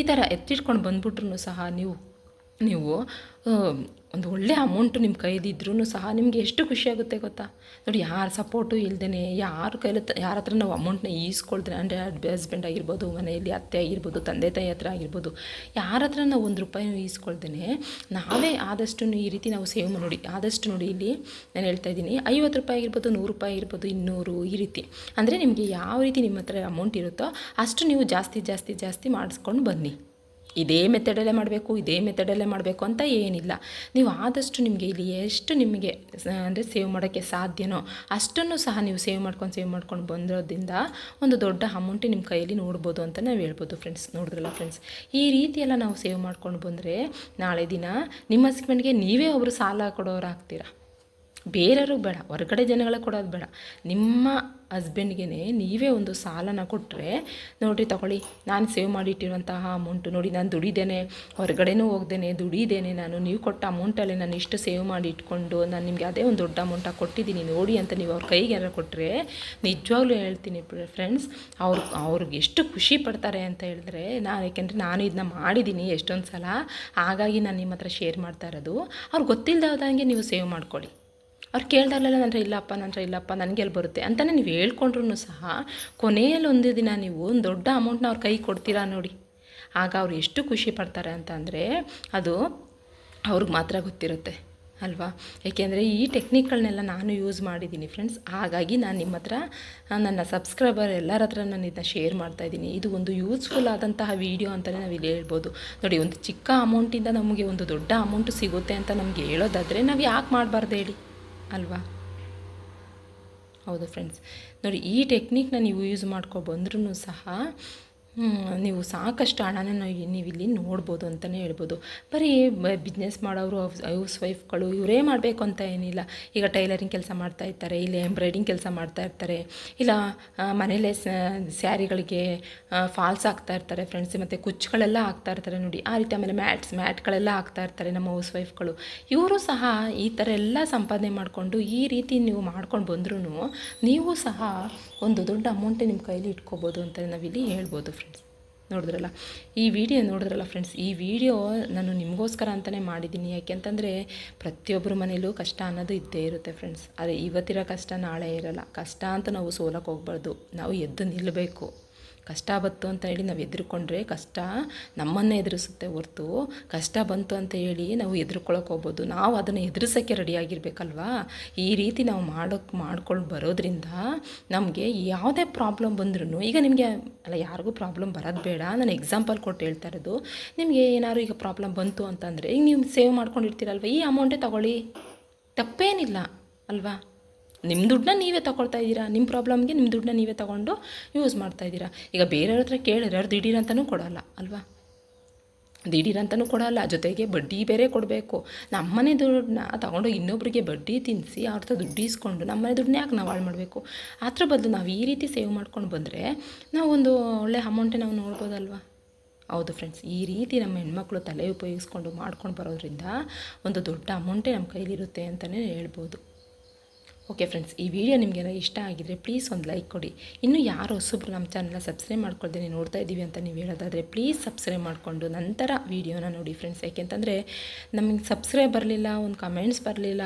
ಈ ಥರ ಎತ್ತಿಟ್ಕೊಂಡು ಬಂದ್ಬಿಟ್ರು ಸಹ ನೀವು ನೀವು ಒಂದು ಒಳ್ಳೆ ಅಮೌಂಟು ನಿಮ್ಮ ಕೈದಿದ್ರೂ ಸಹ ನಿಮಗೆ ಎಷ್ಟು ಖುಷಿಯಾಗುತ್ತೆ ಗೊತ್ತಾ? ನೋಡಿ, ಯಾರ ಸಪೋರ್ಟು ಇಲ್ದೇ ಯಾರ ಕೈಲಿ ಯಾರ ಹತ್ರ ನಾವು ಅಮೌಂಟ್ನ ಈಸ್ಕೊಳ್ದ್ರೆ, ಅಂದರೆ ಹಸ್ಬೆಂಡ್ ಆಗಿರ್ಬೋದು, ಮನೆಯಲ್ಲಿ ಅತ್ತೆ ಆಗಿರ್ಬೋದು, ತಂದೆ ತಾಯಿ ಹತ್ರ ಆಗಿರ್ಬೋದು, ಯಾರ ಹತ್ರ ನಾವು ಒಂದು ರೂಪಾಯಿ ಈಸ್ಕೊಳ್ದೇ ನಾವೇ ಆದಷ್ಟು ಈ ರೀತಿ ನಾವು ಸೇವ್ ನೋಡಿ ಆದಷ್ಟು ನೋಡಿ ಇಲ್ಲಿ ನಾನು ಹೇಳ್ತಾ ಇದ್ದೀನಿ, ಐವತ್ತು ರೂಪಾಯಿ ಆಗಿರ್ಬೋದು, ನೂರು ರೂಪಾಯಿ ಆಗಿರ್ಬೋದು, ಇನ್ನೂರು ಈ ರೀತಿ. ಅಂದರೆ ನಿಮಗೆ ಯಾವ ರೀತಿ ನಿಮ್ಮ ಹತ್ರ ಅಮೌಂಟ್ ಇರುತ್ತೋ ಅಷ್ಟು ನೀವು ಜಾಸ್ತಿ ಜಾಸ್ತಿ ಜಾಸ್ತಿ ಮಾಡಿಸ್ಕೊಂಡು ಬನ್ನಿ. ಇದೇ ಮೆಥಡಲ್ಲೇ ಮಾಡಬೇಕು, ಇದೇ ಮೆಥಡಲ್ಲೇ ಮಾಡಬೇಕು ಅಂತ ಏನಿಲ್ಲ. ನೀವು ಆದಷ್ಟು ನಿಮಗೆ ಇಲ್ಲಿ ಎಷ್ಟು ನಿಮಗೆ ಅಂದರೆ ಸೇವ್ ಮಾಡೋಕ್ಕೆ ಸಾಧ್ಯನೋ ಅಷ್ಟನ್ನು ಸಹ ನೀವು ಸೇವ್ ಮಾಡ್ಕೊಂಡು ಸೇವ್ ಮಾಡ್ಕೊಂಡು ಬಂದಿರೋದ್ರಿಂದ ಒಂದು ದೊಡ್ಡ ಅಮೌಂಟೇ ನಿಮ್ಮ ಕೈಯಲ್ಲಿ ನೋಡ್ಬೋದು ಅಂತ ನಾವು ಹೇಳ್ಬೋದು ಫ್ರೆಂಡ್ಸ್ ನೋಡಿದ್ರಲ್ಲ ಫ್ರೆಂಡ್ಸ್ ಈ ರೀತಿಯೆಲ್ಲ ನಾವು ಸೇವ್ ಮಾಡ್ಕೊಂಡು ಬಂದರೆ ನಾಳೆ ದಿನ ನಿಮ್ಮ ಹಸ್ಬೆಂಡ್ಗೆ ನೀವೇ ಒಬ್ಬರು ಸಾಲ ಕೊಡೋರು ಆಗ್ತೀರಾ ಬೇರೆಯವ್ರಿಗೆ ಬೇಡ, ಹೊರಗಡೆ ಜನಗಳಿಗೆ ಕೊಡೋದು ಬೇಡ. ನಿಮ್ಮ ಹಸ್ಬೆಂಡ್ಗೆ ನೀವೇ ಒಂದು ಸಾಲನ ಕೊಟ್ಟರೆ ನೋಡಿರಿ ತಗೊಳ್ಳಿ, ನಾನು ಸೇವ್ ಮಾಡಿಟ್ಟಿರುವಂತಹ ಅಮೌಂಟು ನೋಡಿ ನಾನು ದುಡಿದೇನೆ, ಹೊರಗಡೆನೂ ಹೋಗ್ದೇನೆ, ದುಡಿದೇನೆ ನಾನು, ನೀವು ಕೊಟ್ಟ ಅಮೌಂಟಲ್ಲೇ ನಾನು ಇಷ್ಟು ಸೇವ್ ಮಾಡಿ ಇಟ್ಕೊಂಡು ನಾನು ನಿಮಗೆ ಅದೇ ಒಂದು ದೊಡ್ಡ ಅಮೌಂಟಾಗಿ ಕೊಟ್ಟಿದ್ದೀನಿ, ನೋಡಿ ಅಂತ ನೀವು ಅವ್ರ ಕೈಗೆ ಕೊಟ್ಟರೆ ನಿಜವಾಗ್ಲೂ ಹೇಳ್ತೀನಿ ಫ್ರೆಂಡ್ಸ್ ಅವ್ರು, ಅವ್ರಿಗೆ ಎಷ್ಟು ಖುಷಿ ಪಡ್ತಾರೆ ಅಂತ ಹೇಳಿದ್ರೆ, ನಾನು ಯಾಕೆಂದರೆ ನಾನು ಇದನ್ನ ಮಾಡಿದ್ದೀನಿ ಎಷ್ಟೊಂದು ಸಲ ಹಾಗಾಗಿ ನಾನು ನಿಮ್ಮ ಹತ್ರ ಶೇರ್ ಮಾಡ್ತಾ ಇರೋದು. ಅವ್ರು ಗೊತ್ತಿಲ್ಲದಾದಂಗೆ ನೀವು ಸೇವ್ ಮಾಡ್ಕೊಳ್ಳಿ. ಅವ್ರು ಕೇಳ್ದಾಗಲೆಲ್ಲ ನನ್ನ ಇಲ್ಲಪ್ಪ ನನ್ನ ಇಲ್ಲಪ್ಪ, ನನಗೆ ಎಲ್ಲಿ ಬರುತ್ತೆ ಅಂತಲೇ ನೀವು ಹೇಳ್ಕೊಂಡ್ರು ಸಹ ಕೊನೆಯಲ್ಲಿ ಒಂದು ದಿನ ನೀವು ಒಂದು ದೊಡ್ಡ ಅಮೌಂಟ್ನ ಅವ್ರ ಕೈ ಕೊಡ್ತೀರಾ ನೋಡಿ. ಆಗ ಅವ್ರು ಎಷ್ಟು ಖುಷಿ ಪಡ್ತಾರೆ ಅಂತ ಅಂದರೆ ಅದು ಅವ್ರಿಗೆ ಮಾತ್ರ ಗೊತ್ತಿರುತ್ತೆ ಅಲ್ವಾ? ಏಕೆಂದರೆ ಈ ಟೆಕ್ನಿಕ್ಗಳನ್ನೆಲ್ಲ ನಾನು ಯೂಸ್ ಮಾಡಿದ್ದೀನಿ ಫ್ರೆಂಡ್ಸ್ ಹಾಗಾಗಿ ನಾನು ನಿಮ್ಮ ಹತ್ರ ನನ್ನ ಸಬ್ಸ್ಕ್ರೈಬರ್ ಎಲ್ಲರ ಹತ್ರ ನಾನು ಇದನ್ನ ಶೇರ್ ಮಾಡ್ತಾಯಿದ್ದೀನಿ ಇದು ಒಂದು ಯೂಸ್ಫುಲ್ ಆದಂತಹ ವೀಡಿಯೋ ಅಂತಲೇ ನಾವು ಇಲ್ಲಿ ಹೇಳ್ಬೋದು. ನೋಡಿ, ಒಂದು ಚಿಕ್ಕ ಅಮೌಂಟಿಂದ ನಮಗೆ ಒಂದು ದೊಡ್ಡ ಅಮೌಂಟು ಸಿಗುತ್ತೆ ಅಂತ ನಮಗೆ ಹೇಳೋದಾದರೆ ನಾವು ಯಾಕೆ ಮಾಡಬಾರ್ದು ಹೇಳಿ? ಅಲ್ವಾ? ಹೌದು ಫ್ರೆಂಡ್ಸ್ ನೋಡಿ ಈ ಟೆಕ್ನಿಕ್ನ ನೀವು ಯೂಸ್ ಮಾಡ್ಕೊ ಬಂದ್ರೂ ಸಹ ನೀವು ಸಾಕಷ್ಟು ಹಣನ ನೀವಿಲ್ಲಿ ನೋಡ್ಬೋದು ಅಂತಲೇ ಹೇಳ್ಬೋದು. ಬರೀ ಬಿಸ್ನೆಸ್ ಮಾಡೋರು, ಹೌಸ್ ವೈಫ್ಗಳು ಇವರೇ ಮಾಡಬೇಕು ಅಂತ ಏನಿಲ್ಲ. ಈಗ ಟೈಲರಿಂಗ್ ಕೆಲಸ ಮಾಡ್ತಾ ಇರ್ತಾರೆ, ಇಲ್ಲ ಎಂಬ್ರಾಯ್ಡಿಂಗ್ ಕೆಲಸ ಮಾಡ್ತಾ ಇರ್ತಾರೆ. ಇಲ್ಲ ಮನೇಲೆ ಸ್ಯಾರಿಗಳಿಗೆ ಫಾಲ್ಸ್ ಹಾಕ್ತಾ ಇರ್ತಾರೆ ಫ್ರೆಂಡ್ಸ್ ಮತ್ತು ಕುಚ್ಚುಗಳೆಲ್ಲ ಹಾಕ್ತಾ ಇರ್ತಾರೆ ನೋಡಿ. ಆ ರೀತಿ ಆಮೇಲೆ ಮ್ಯಾಟ್ಸ್ ಮ್ಯಾಟ್ಗಳೆಲ್ಲ ಹಾಕ್ತಾ ಇರ್ತಾರೆ ನಮ್ಮ ಹೌಸ್ ವೈಫ್ಗಳು ಇವರು ಸಹ ಈ ಥರ ಎಲ್ಲ ಸಂಪಾದನೆ ಮಾಡಿಕೊಂಡು ಈ ರೀತಿ ನೀವು ಮಾಡ್ಕೊಂಡು ಬಂದ್ರೂ ನೀವು ಸಹ ಒಂದು ದೊಡ್ಡ ಅಮೌಂಟೇ ನಿಮ್ಮ ಕೈಲಿ ಇಟ್ಕೋಬೋದು ಅಂತ ನಾವಿಲ್ಲಿ ಹೇಳ್ಬೋದು ಫ್ರೆಂಡ್ಸ್ ನೋಡಿದ್ರಲ್ಲ? ಈ ವಿಡಿಯೋ ನೋಡಿದ್ರಲ್ಲ ಫ್ರೆಂಡ್ಸ್ ಈ ವಿಡಿಯೋ ನಾನು ನಿಮಗೋಸ್ಕರ ಅಂತಲೇ ಮಾಡಿದ್ದೀನಿ. ಯಾಕೆಂತಂದರೆ ಪ್ರತಿಯೊಬ್ಬರ ಮನೇಲೂ ಕಷ್ಟ ಅನ್ನೋದು ಇದ್ದೇ ಇರುತ್ತೆ ಫ್ರೆಂಡ್ಸ್ ಆದರೆ ಇವತ್ತಿರೋ ಕಷ್ಟ ನಾಳೆ ಇರೋಲ್ಲ. ಕಷ್ಟ ಅಂತ ನಾವು ಸೋಲಕ್ಕೆ ಹೋಗ್ಬಾರ್ದು. ನಾವು ಎದ್ದು ನಿಲ್ಲಬೇಕು ಕಷ್ಟ ಬಂತು ಅಂತ ಹೇಳಿ ನಾವು ಎದುರುಕೊಂಡ್ರೆ ಕಷ್ಟ ನಮ್ಮನ್ನೇ ಎದುರಿಸುತ್ತೆ ಹೊರ್ತು. ಕಷ್ಟ ಬಂತು ಅಂತ ಹೇಳಿ ನಾವು ಎದುರ್ಕೊಳ್ಳೋಕೆ ಹೋಗ್ಬೋದು. ನಾವು ಅದನ್ನು ಎದುರಿಸೋಕ್ಕೆ ರೆಡಿಯಾಗಿರ್ಬೇಕಲ್ವಾ ಈ ರೀತಿ ನಾವು ಮಾಡೋಕ್ಕೆ ಮಾಡ್ಕೊಂಡು ಬರೋದ್ರಿಂದ ನಮಗೆ ಯಾವುದೇ ಪ್ರಾಬ್ಲಮ್ ಬಂದ್ರೂ ಈಗ ನಿಮಗೆ ಅಲ್ಲ, ಯಾರಿಗೂ ಪ್ರಾಬ್ಲಮ್ ಬರೋದು ಬೇಡ. ನಾನು ಎಕ್ಸಾಂಪಲ್ ಕೊಟ್ಟು ಹೇಳ್ತಾ ಇರೋದು, ನಿಮಗೆ ಏನಾದ್ರು ಈಗ ಪ್ರಾಬ್ಲಮ್ ಬಂತು ಅಂತಂದರೆ ಈಗ ನೀವು ಸೇವ್ ಮಾಡ್ಕೊಂಡಿರ್ತೀರಲ್ವ? ಈ ಅಮೌಂಟೇ ತಗೊಳ್ಳಿ. ತಪ್ಪೇನಿಲ್ಲ, ಅಲ್ವಾ? ನಿಮ್ಮ ದುಡ್ಡನ್ನ ನೀವೇ ತೊಗೊಳ್ತಾ ಇದ್ದೀರಾ? ನಿಮ್ಮ ಪ್ರಾಬ್ಲಮ್ಗೆ ನಿಮ್ಮ ದುಡ್ಡನ್ನ ನೀವೇ ತೊಗೊಂಡು ಯೂಸ್ ಮಾಡ್ತಾ ಇದ್ದೀರಾ? ಈಗ ಬೇರೆಯವ್ರ ಹತ್ರ ಕೇಳಿದ್ರೆ ಅವ್ರು ದಿಢೀರಂತನೂ ಕೊಡೋಲ್ಲ, ಅಲ್ವಾ? ದಿಢೀರಂತನೂ ಕೊಡೋಲ್ಲ, ಜೊತೆಗೆ ಬಡ್ಡಿ ಬೇರೆ ಕೊಡಬೇಕು. ನಮ್ಮನೆ ದುಡ್ಡನ್ನ ತಗೊಂಡು ಇನ್ನೊಬ್ಬರಿಗೆ ಬಡ್ಡಿ ತಿನ್ನಿಸಿ ಅವ್ರ ಹತ್ರ ದುಡ್ಡು ಇಸ್ಕೊಂಡು ನಮ್ಮನೆ ದುಡ್ಡನ್ನ ಯಾಕೆ ನಾವು ಹಾಳು ಮಾಡಬೇಕು? ಅದ್ರ ಬದಲು ನಾವು ಈ ರೀತಿ ಸೇವ್ ಮಾಡ್ಕೊಂಡು ಬಂದರೆ ನಾವು ಒಂದು ಒಳ್ಳೆ ಅಮೌಂಟೇ ನಾವು ನೋಡ್ಬೋದಲ್ವಾ? ಹೌದು ಫ್ರೆಂಡ್ಸ್ ಈ ರೀತಿ ನಮ್ಮ ಹೆಣ್ಮಕ್ಳು ತಲೆ ಉಪಯೋಗಿಸ್ಕೊಂಡು ಮಾಡ್ಕೊಂಡು ಬರೋದ್ರಿಂದ ಒಂದು ದೊಡ್ಡ ಅಮೌಂಟೇ ನಮ್ಮ ಕೈಲಿರುತ್ತೆ ಅಂತಲೇ ಹೇಳ್ಬೋದು. ಓಕೆ ಫ್ರೆಂಡ್ಸ್ ಈ ವಿಡಿಯೋ ನಿಮಗೆಲ್ಲ ಇಷ್ಟ ಆಗಿದ್ರೆ ಪ್ಲೀಸ್ ಒಂದು ಲೈಕ್ ಕೊಡಿ. ಇನ್ನು ಯಾರು ಹೊಸಬ್ರು ನಮ್ಮ ಚಾನಲ್ನ ಸಬ್ಸ್ಕ್ರೈಬ್ ಮಾಡ್ಕೊಳ್ತೀನಿ ನೋಡ್ತಾ ಇದ್ದೀವಿ ಅಂತ ನೀವು ಹೇಳೋದಾದರೆ ಪ್ಲೀಸ್ ಸಬ್ಸ್ಕ್ರೈಬ್ ಮಾಡಿಕೊಂಡು ನಂತರ ವೀಡಿಯೋನ ನೋಡಿ ಫ್ರೆಂಡ್ಸ್ ಯಾಕೆಂತಂದರೆ ನಮಗೆ ಸಬ್ಸ್ಕ್ರೈಬ್ ಬರಲಿಲ್ಲ, ಒಂದು ಕಮೆಂಟ್ಸ್ ಬರಲಿಲ್ಲ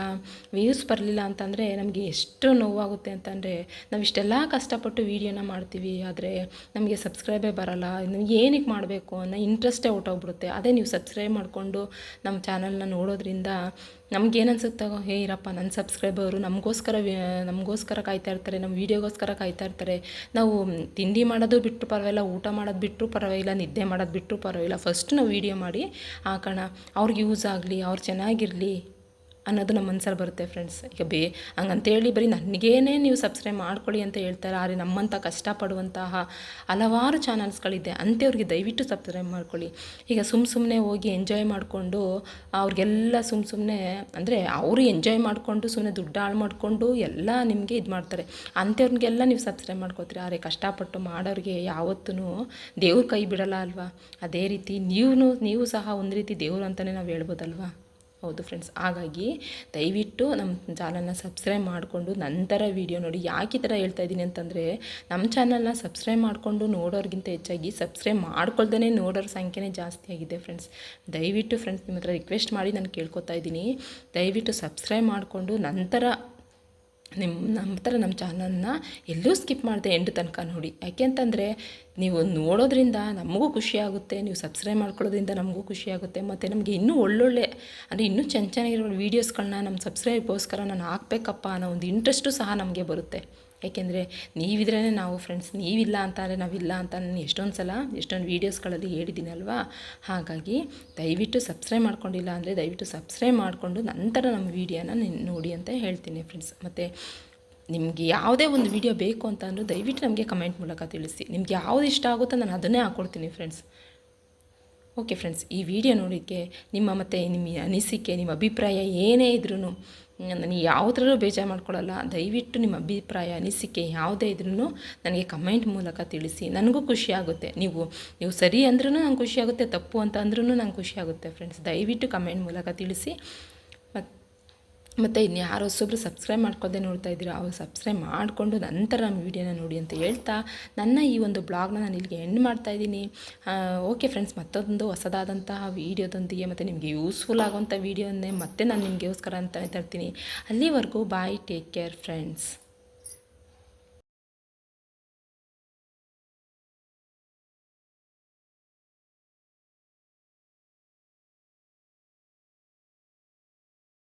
ವ್ಯೂಸ್ ಬರಲಿಲ್ಲ ಅಂತಂದರೆ ನಮಗೆ ಎಷ್ಟು ನೋವಾಗುತ್ತೆ ಅಂತಂದರೆ ನಾವು ಇಷ್ಟೆಲ್ಲ ಕಷ್ಟಪಟ್ಟು ವೀಡಿಯೋನ ಮಾಡ್ತೀವಿ. ಆದರೆ ನಮಗೆ ಸಬ್ಸ್ಕ್ರೈಬೇ ಬರಲ್ಲ, ನಮಗೆ ಏನಕ್ಕೆ ಮಾಡಬೇಕು ಅನ್ನೋ ಇಂಟ್ರೆಸ್ಟೇ ಹೊಟ್ಟೋಗ್ಬಿಡುತ್ತೆ. ಅದೇ ನೀವು ಸಬ್ಸ್ಕ್ರೈಬ್ ಮಾಡಿಕೊಂಡು ನಮ್ಮ ಚಾನಲ್ನ ನೋಡೋದ್ರಿಂದ ನಮ್ಗೇನು ಅನ್ಸುತ್ತೆ ಹೇ ಇರಪ್ಪ ನನ್ನ ಸಬ್ಸ್ಕ್ರೈಬರು ನಮಗೋಸ್ಕರ ನಮಗೋಸ್ಕರ ಕಾಯ್ತಾ ಇರ್ತಾರೆ ನಮ್ಮ ವೀಡಿಯೋಗೋಸ್ಕರ ಕಾಯ್ತಾ ಇರ್ತಾರೆ. ನಾವು ತಿಂಡಿ ಮಾಡೋದು ಬಿಟ್ಟು ಪರವಾಗಿಲ್ಲ, ಊಟ ಮಾಡೋದು ಬಿಟ್ಟರು ಪರವಾಗಿಲ್ಲ, ನಿದ್ದೆ ಮಾಡೋದು ಬಿಟ್ಟರು ಪರವಾಗಿಲ್ಲ. ಫಸ್ಟ್ ನಾವು ವೀಡಿಯೋ ಮಾಡಿ ಹಾಕೋಣ. ಅವ್ರಿಗೆ ಯೂಸ್ ಆಗಲಿ, ಅವ್ರು ಚೆನ್ನಾಗಿರಲಿ. ಅನ್ನೋದು ನಮ್ಮ ಮನ್ಸಲ್ಲಿ ಬರುತ್ತೆ ಫ್ರೆಂಡ್ಸ್ ಈಗ ಬೇ, ಹಂಗಂತೇಳಿ ಬರೀ ನನಗೇನೆ ನೀವು ಸಬ್ಸ್ಕ್ರೈಬ್ ಮಾಡ್ಕೊಳ್ಳಿ ಅಂತ ಹೇಳ್ತಾರೆ ಆದರೆ ನಮ್ಮಂಥ ಕಷ್ಟಪಡುವಂತಹ ಹಲವಾರು ಚಾನಲ್ಸ್ಗಳಿದೆ ಅಂಥವ್ರಿಗೆ ದಯವಿಟ್ಟು ಸಬ್ಸ್ಕ್ರೈಬ್ ಮಾಡ್ಕೊಳ್ಳಿ. ಈಗ ಸುಮ್ಮ ಸುಮ್ಮನೆ ಹೋಗಿ ಎಂಜಾಯ್ ಮಾಡಿಕೊಂಡು, ಅವ್ರಿಗೆಲ್ಲ ಸುಮ್ಮ ಸುಮ್ಮನೆ ಅಂದರೆ ಅವರು ಎಂಜಾಯ್ ಮಾಡಿಕೊಂಡು ಸುಮ್ಮನೆ ದುಡ್ಡು ಹಾಳು ಮಾಡಿಕೊಂಡು ಎಲ್ಲ ನಿಮಗೆ ಇದು ಮಾಡ್ತಾರೆ. ಅಂಥವ್ರಿಗೆಲ್ಲ ನೀವು ಸಬ್ಸ್ಕ್ರೈಬ್ ಮಾಡ್ಕೋತೀರಿ? ಆದರೆ ಕಷ್ಟಪಟ್ಟು ಮಾಡೋರಿಗೆ ಯಾವತ್ತೂ ದೇವ್ರ ಕೈ ಬಿಡಲ್ಲ ಅಲ್ವಾ? ಅದೇ ರೀತಿ ನೀವು ನೀವು ಸಹ ಒಂದು ರೀತಿ ದೇವರು ಅಂತಲೇ ನಾವು ಹೇಳ್ಬೋದಲ್ವಾ? ಹೌದು ಫ್ರೆಂಡ್ಸ್ ಹಾಗಾಗಿ ದಯವಿಟ್ಟು ನಮ್ಮ ಚಾನಲ್ನ ಸಬ್ಸ್ಕ್ರೈಬ್ ಮಾಡಿಕೊಂಡು ನಂತರ ವೀಡಿಯೋ ನೋಡಿ ಯಾಕೆ ಈ ಥರ ಹೇಳ್ತಾ ಇದ್ದೀನಿ ಅಂತಂದರೆ ನಮ್ಮ ಚಾನಲ್ನ ಸಬ್ಸ್ಕ್ರೈಬ್ ಮಾಡಿಕೊಂಡು ನೋಡೋರಿಗಿಂತ ಹೆಚ್ಚಾಗಿ ಸಬ್ಸ್ಕ್ರೈಬ್ ಮಾಡ್ಕೊಳ್ದೇ ನೋಡೋರ ಸಂಖ್ಯೆನೇ ಜಾಸ್ತಿ ಆಗಿದೆ ಫ್ರೆಂಡ್ಸ್ ದಯವಿಟ್ಟು ಫ್ರೆಂಡ್ಸ್ ನಿಮ್ಮ ಹತ್ರ ರಿಕ್ವೆಸ್ಟ್ ಮಾಡಿ ನಾನು ಕೇಳ್ಕೊತಾ ಇದ್ದೀನಿ. ದಯವಿಟ್ಟು ಸಬ್ಸ್ಕ್ರೈಬ್ ಮಾಡಿಕೊಂಡು ನಂತರ ನಿಮ್ಮ ನಮ್ಮ ಥರ ನಮ್ಮ ಚಾನಲ್ನ ಎಲ್ಲೂ ಸ್ಕಿಪ್ ಮಾಡಿದೆ ಎಂಟು ತನಕ ನೋಡಿ. ಯಾಕೆ ಅಂತಂದರೆ, ನೀವು ನೋಡೋದ್ರಿಂದ ನಮಗೂ ಖುಷಿ ಆಗುತ್ತೆ, ನೀವು ಸಬ್ಸ್ಕ್ರೈಬ್ ಮಾಡ್ಕೊಳ್ಳೋದ್ರಿಂದ ನಮಗೂ ಖುಷಿಯಾಗುತ್ತೆ ಮತ್ತು ನಮಗೆ ಇನ್ನೂ ಒಳ್ಳೊಳ್ಳೆ, ಅಂದರೆ ಇನ್ನೂ ಚೆನ್ನ ಚೆನ್ನಾಗಿರೋ ವೀಡಿಯೋಸ್ಗಳನ್ನ ನಮ್ಮ ಸಬ್ಸ್ಕ್ರೈಬ್ಗೋಸ್ಕರ ನಾನು ಹಾಕ್ಬೇಕಪ್ಪ ಅನ್ನೋ ಒಂದು ಇಂಟ್ರೆಸ್ಟು ಸಹ ನಮಗೆ ಬರುತ್ತೆ. ಏಕೆಂದರೆ ನೀವಿದ್ರೇ ನಾವು ಫ್ರೆಂಡ್ಸ್ ನೀವಿಲ್ಲ ಅಂತಂದರೆ ನಾವಿಲ್ಲ ಅಂತ ನಾನು ಎಷ್ಟೊಂದು ಸಲ ಎಷ್ಟೊಂದು ವೀಡಿಯೋಸ್ಗಳಲ್ಲಿ ಹೇಳಿದ್ದೀನಿ ಅಲ್ವಾ ಹಾಗಾಗಿ ದಯವಿಟ್ಟು ಸಬ್ಸ್ಕ್ರೈಬ್ ಮಾಡ್ಕೊಂಡಿಲ್ಲ ಅಂದರೆ ದಯವಿಟ್ಟು ಸಬ್ಸ್ಕ್ರೈಬ್ ಮಾಡಿಕೊಂಡು ನಂತರ ನಮ್ಮ ವೀಡಿಯೋನ ನೋಡಿ ಅಂತ ಹೇಳ್ತೀನಿ ಫ್ರೆಂಡ್ಸ್ ಮತ್ತು ನಿಮಗೆ ಯಾವುದೇ ಒಂದು ವಿಡಿಯೋ ಬೇಕು ಅಂತ ಅಂದರೂ ದಯವಿಟ್ಟು ನಮಗೆ ಕಮೆಂಟ್ ಮೂಲಕ ತಿಳಿಸಿ. ನಿಮ್ಗೆ ಯಾವುದು ಇಷ್ಟ ಆಗುತ್ತೋ ನಾನು ಅದನ್ನೇ ಹಾಕ್ಕೊಡ್ತೀನಿ ಫ್ರೆಂಡ್ಸ್ ಓಕೆ ಫ್ರೆಂಡ್ಸ್ ಈ ವಿಡಿಯೋ ನೋಡೋಕ್ಕೆ ನಿಮ್ಮ ಮತ್ತು ನಿಮ್ಮ ಅನಿಸಿಕೆ, ನಿಮ್ಮ ಅಭಿಪ್ರಾಯ ಏನೇ ಇದ್ರೂ ನನಗೆ ಯಾವುದ್ರಲ್ಲೂ ಬೇಜಾರು ಮಾಡ್ಕೊಳ್ಳಲ್ಲ ದಯವಿಟ್ಟು ನಿಮ್ಮ ಅಭಿಪ್ರಾಯ, ಅನಿಸಿಕೆ ಯಾವುದೇ ಇದ್ರೂ ನನಗೆ ಕಮೆಂಟ್ ಮೂಲಕ ತಿಳಿಸಿ. ನನಗೂ ಖುಷಿಯಾಗುತ್ತೆ ನೀವು ನೀವು ಸರಿ ಅಂದ್ರೂ ನಂಗೆ ಖುಷಿ ಆಗುತ್ತೆ, ತಪ್ಪು ಅಂತ ಅಂದ್ರೂ ನಂಗೆ ಖುಷಿ ಆಗುತ್ತೆ ಫ್ರೆಂಡ್ಸ್ ದಯವಿಟ್ಟು ಕಮೆಂಟ್ ಮೂಲಕ ತಿಳಿಸಿ. ಮತ್ತು ಇನ್ನು ಯಾರು ಹೊಸೊಬ್ರು ಸಬ್ಸ್ಕ್ರೈಬ್ ಮಾಡ್ಕೊಳ್ದೆ ನೋಡ್ತಾ ಇದ್ದೀರಾ, ಅವ್ರು ಸಬ್ಸ್ಕ್ರೈಬ್ ಮಾಡಿಕೊಂಡು ನಂತರ ನಮ್ಮ ವೀಡಿಯೋನ ನೋಡಿ ಅಂತ ಹೇಳ್ತಾ ನನ್ನ ಈ ಒಂದು ಬ್ಲಾಗ್ನ ನಾನು ಇಲ್ಲಿಗೆ ಎಂಡ್ ಮಾಡ್ತಾ ಇದ್ದೀನಿ. ಓಕೆ ಫ್ರೆಂಡ್ಸ್ ಮತ್ತೊಂದು ಹೊಸದಾದಂತಹ ವೀಡಿಯೋದೊಂದಿಗೆ ಮತ್ತು ನಿಮಗೆ ಯೂಸ್ಫುಲ್ ಆಗುವಂಥ ವೀಡಿಯೋನ್ನೇ ಮತ್ತೆ ನಾನು ನಿಮಗೋಸ್ಕರ ಅಂತ ತರ್ತೀನಿ ಅಲ್ಲಿವರೆಗೂ ಬಾಯ್ ಟೇಕ್ ಕೇರ್ ಫ್ರೆಂಡ್ಸ್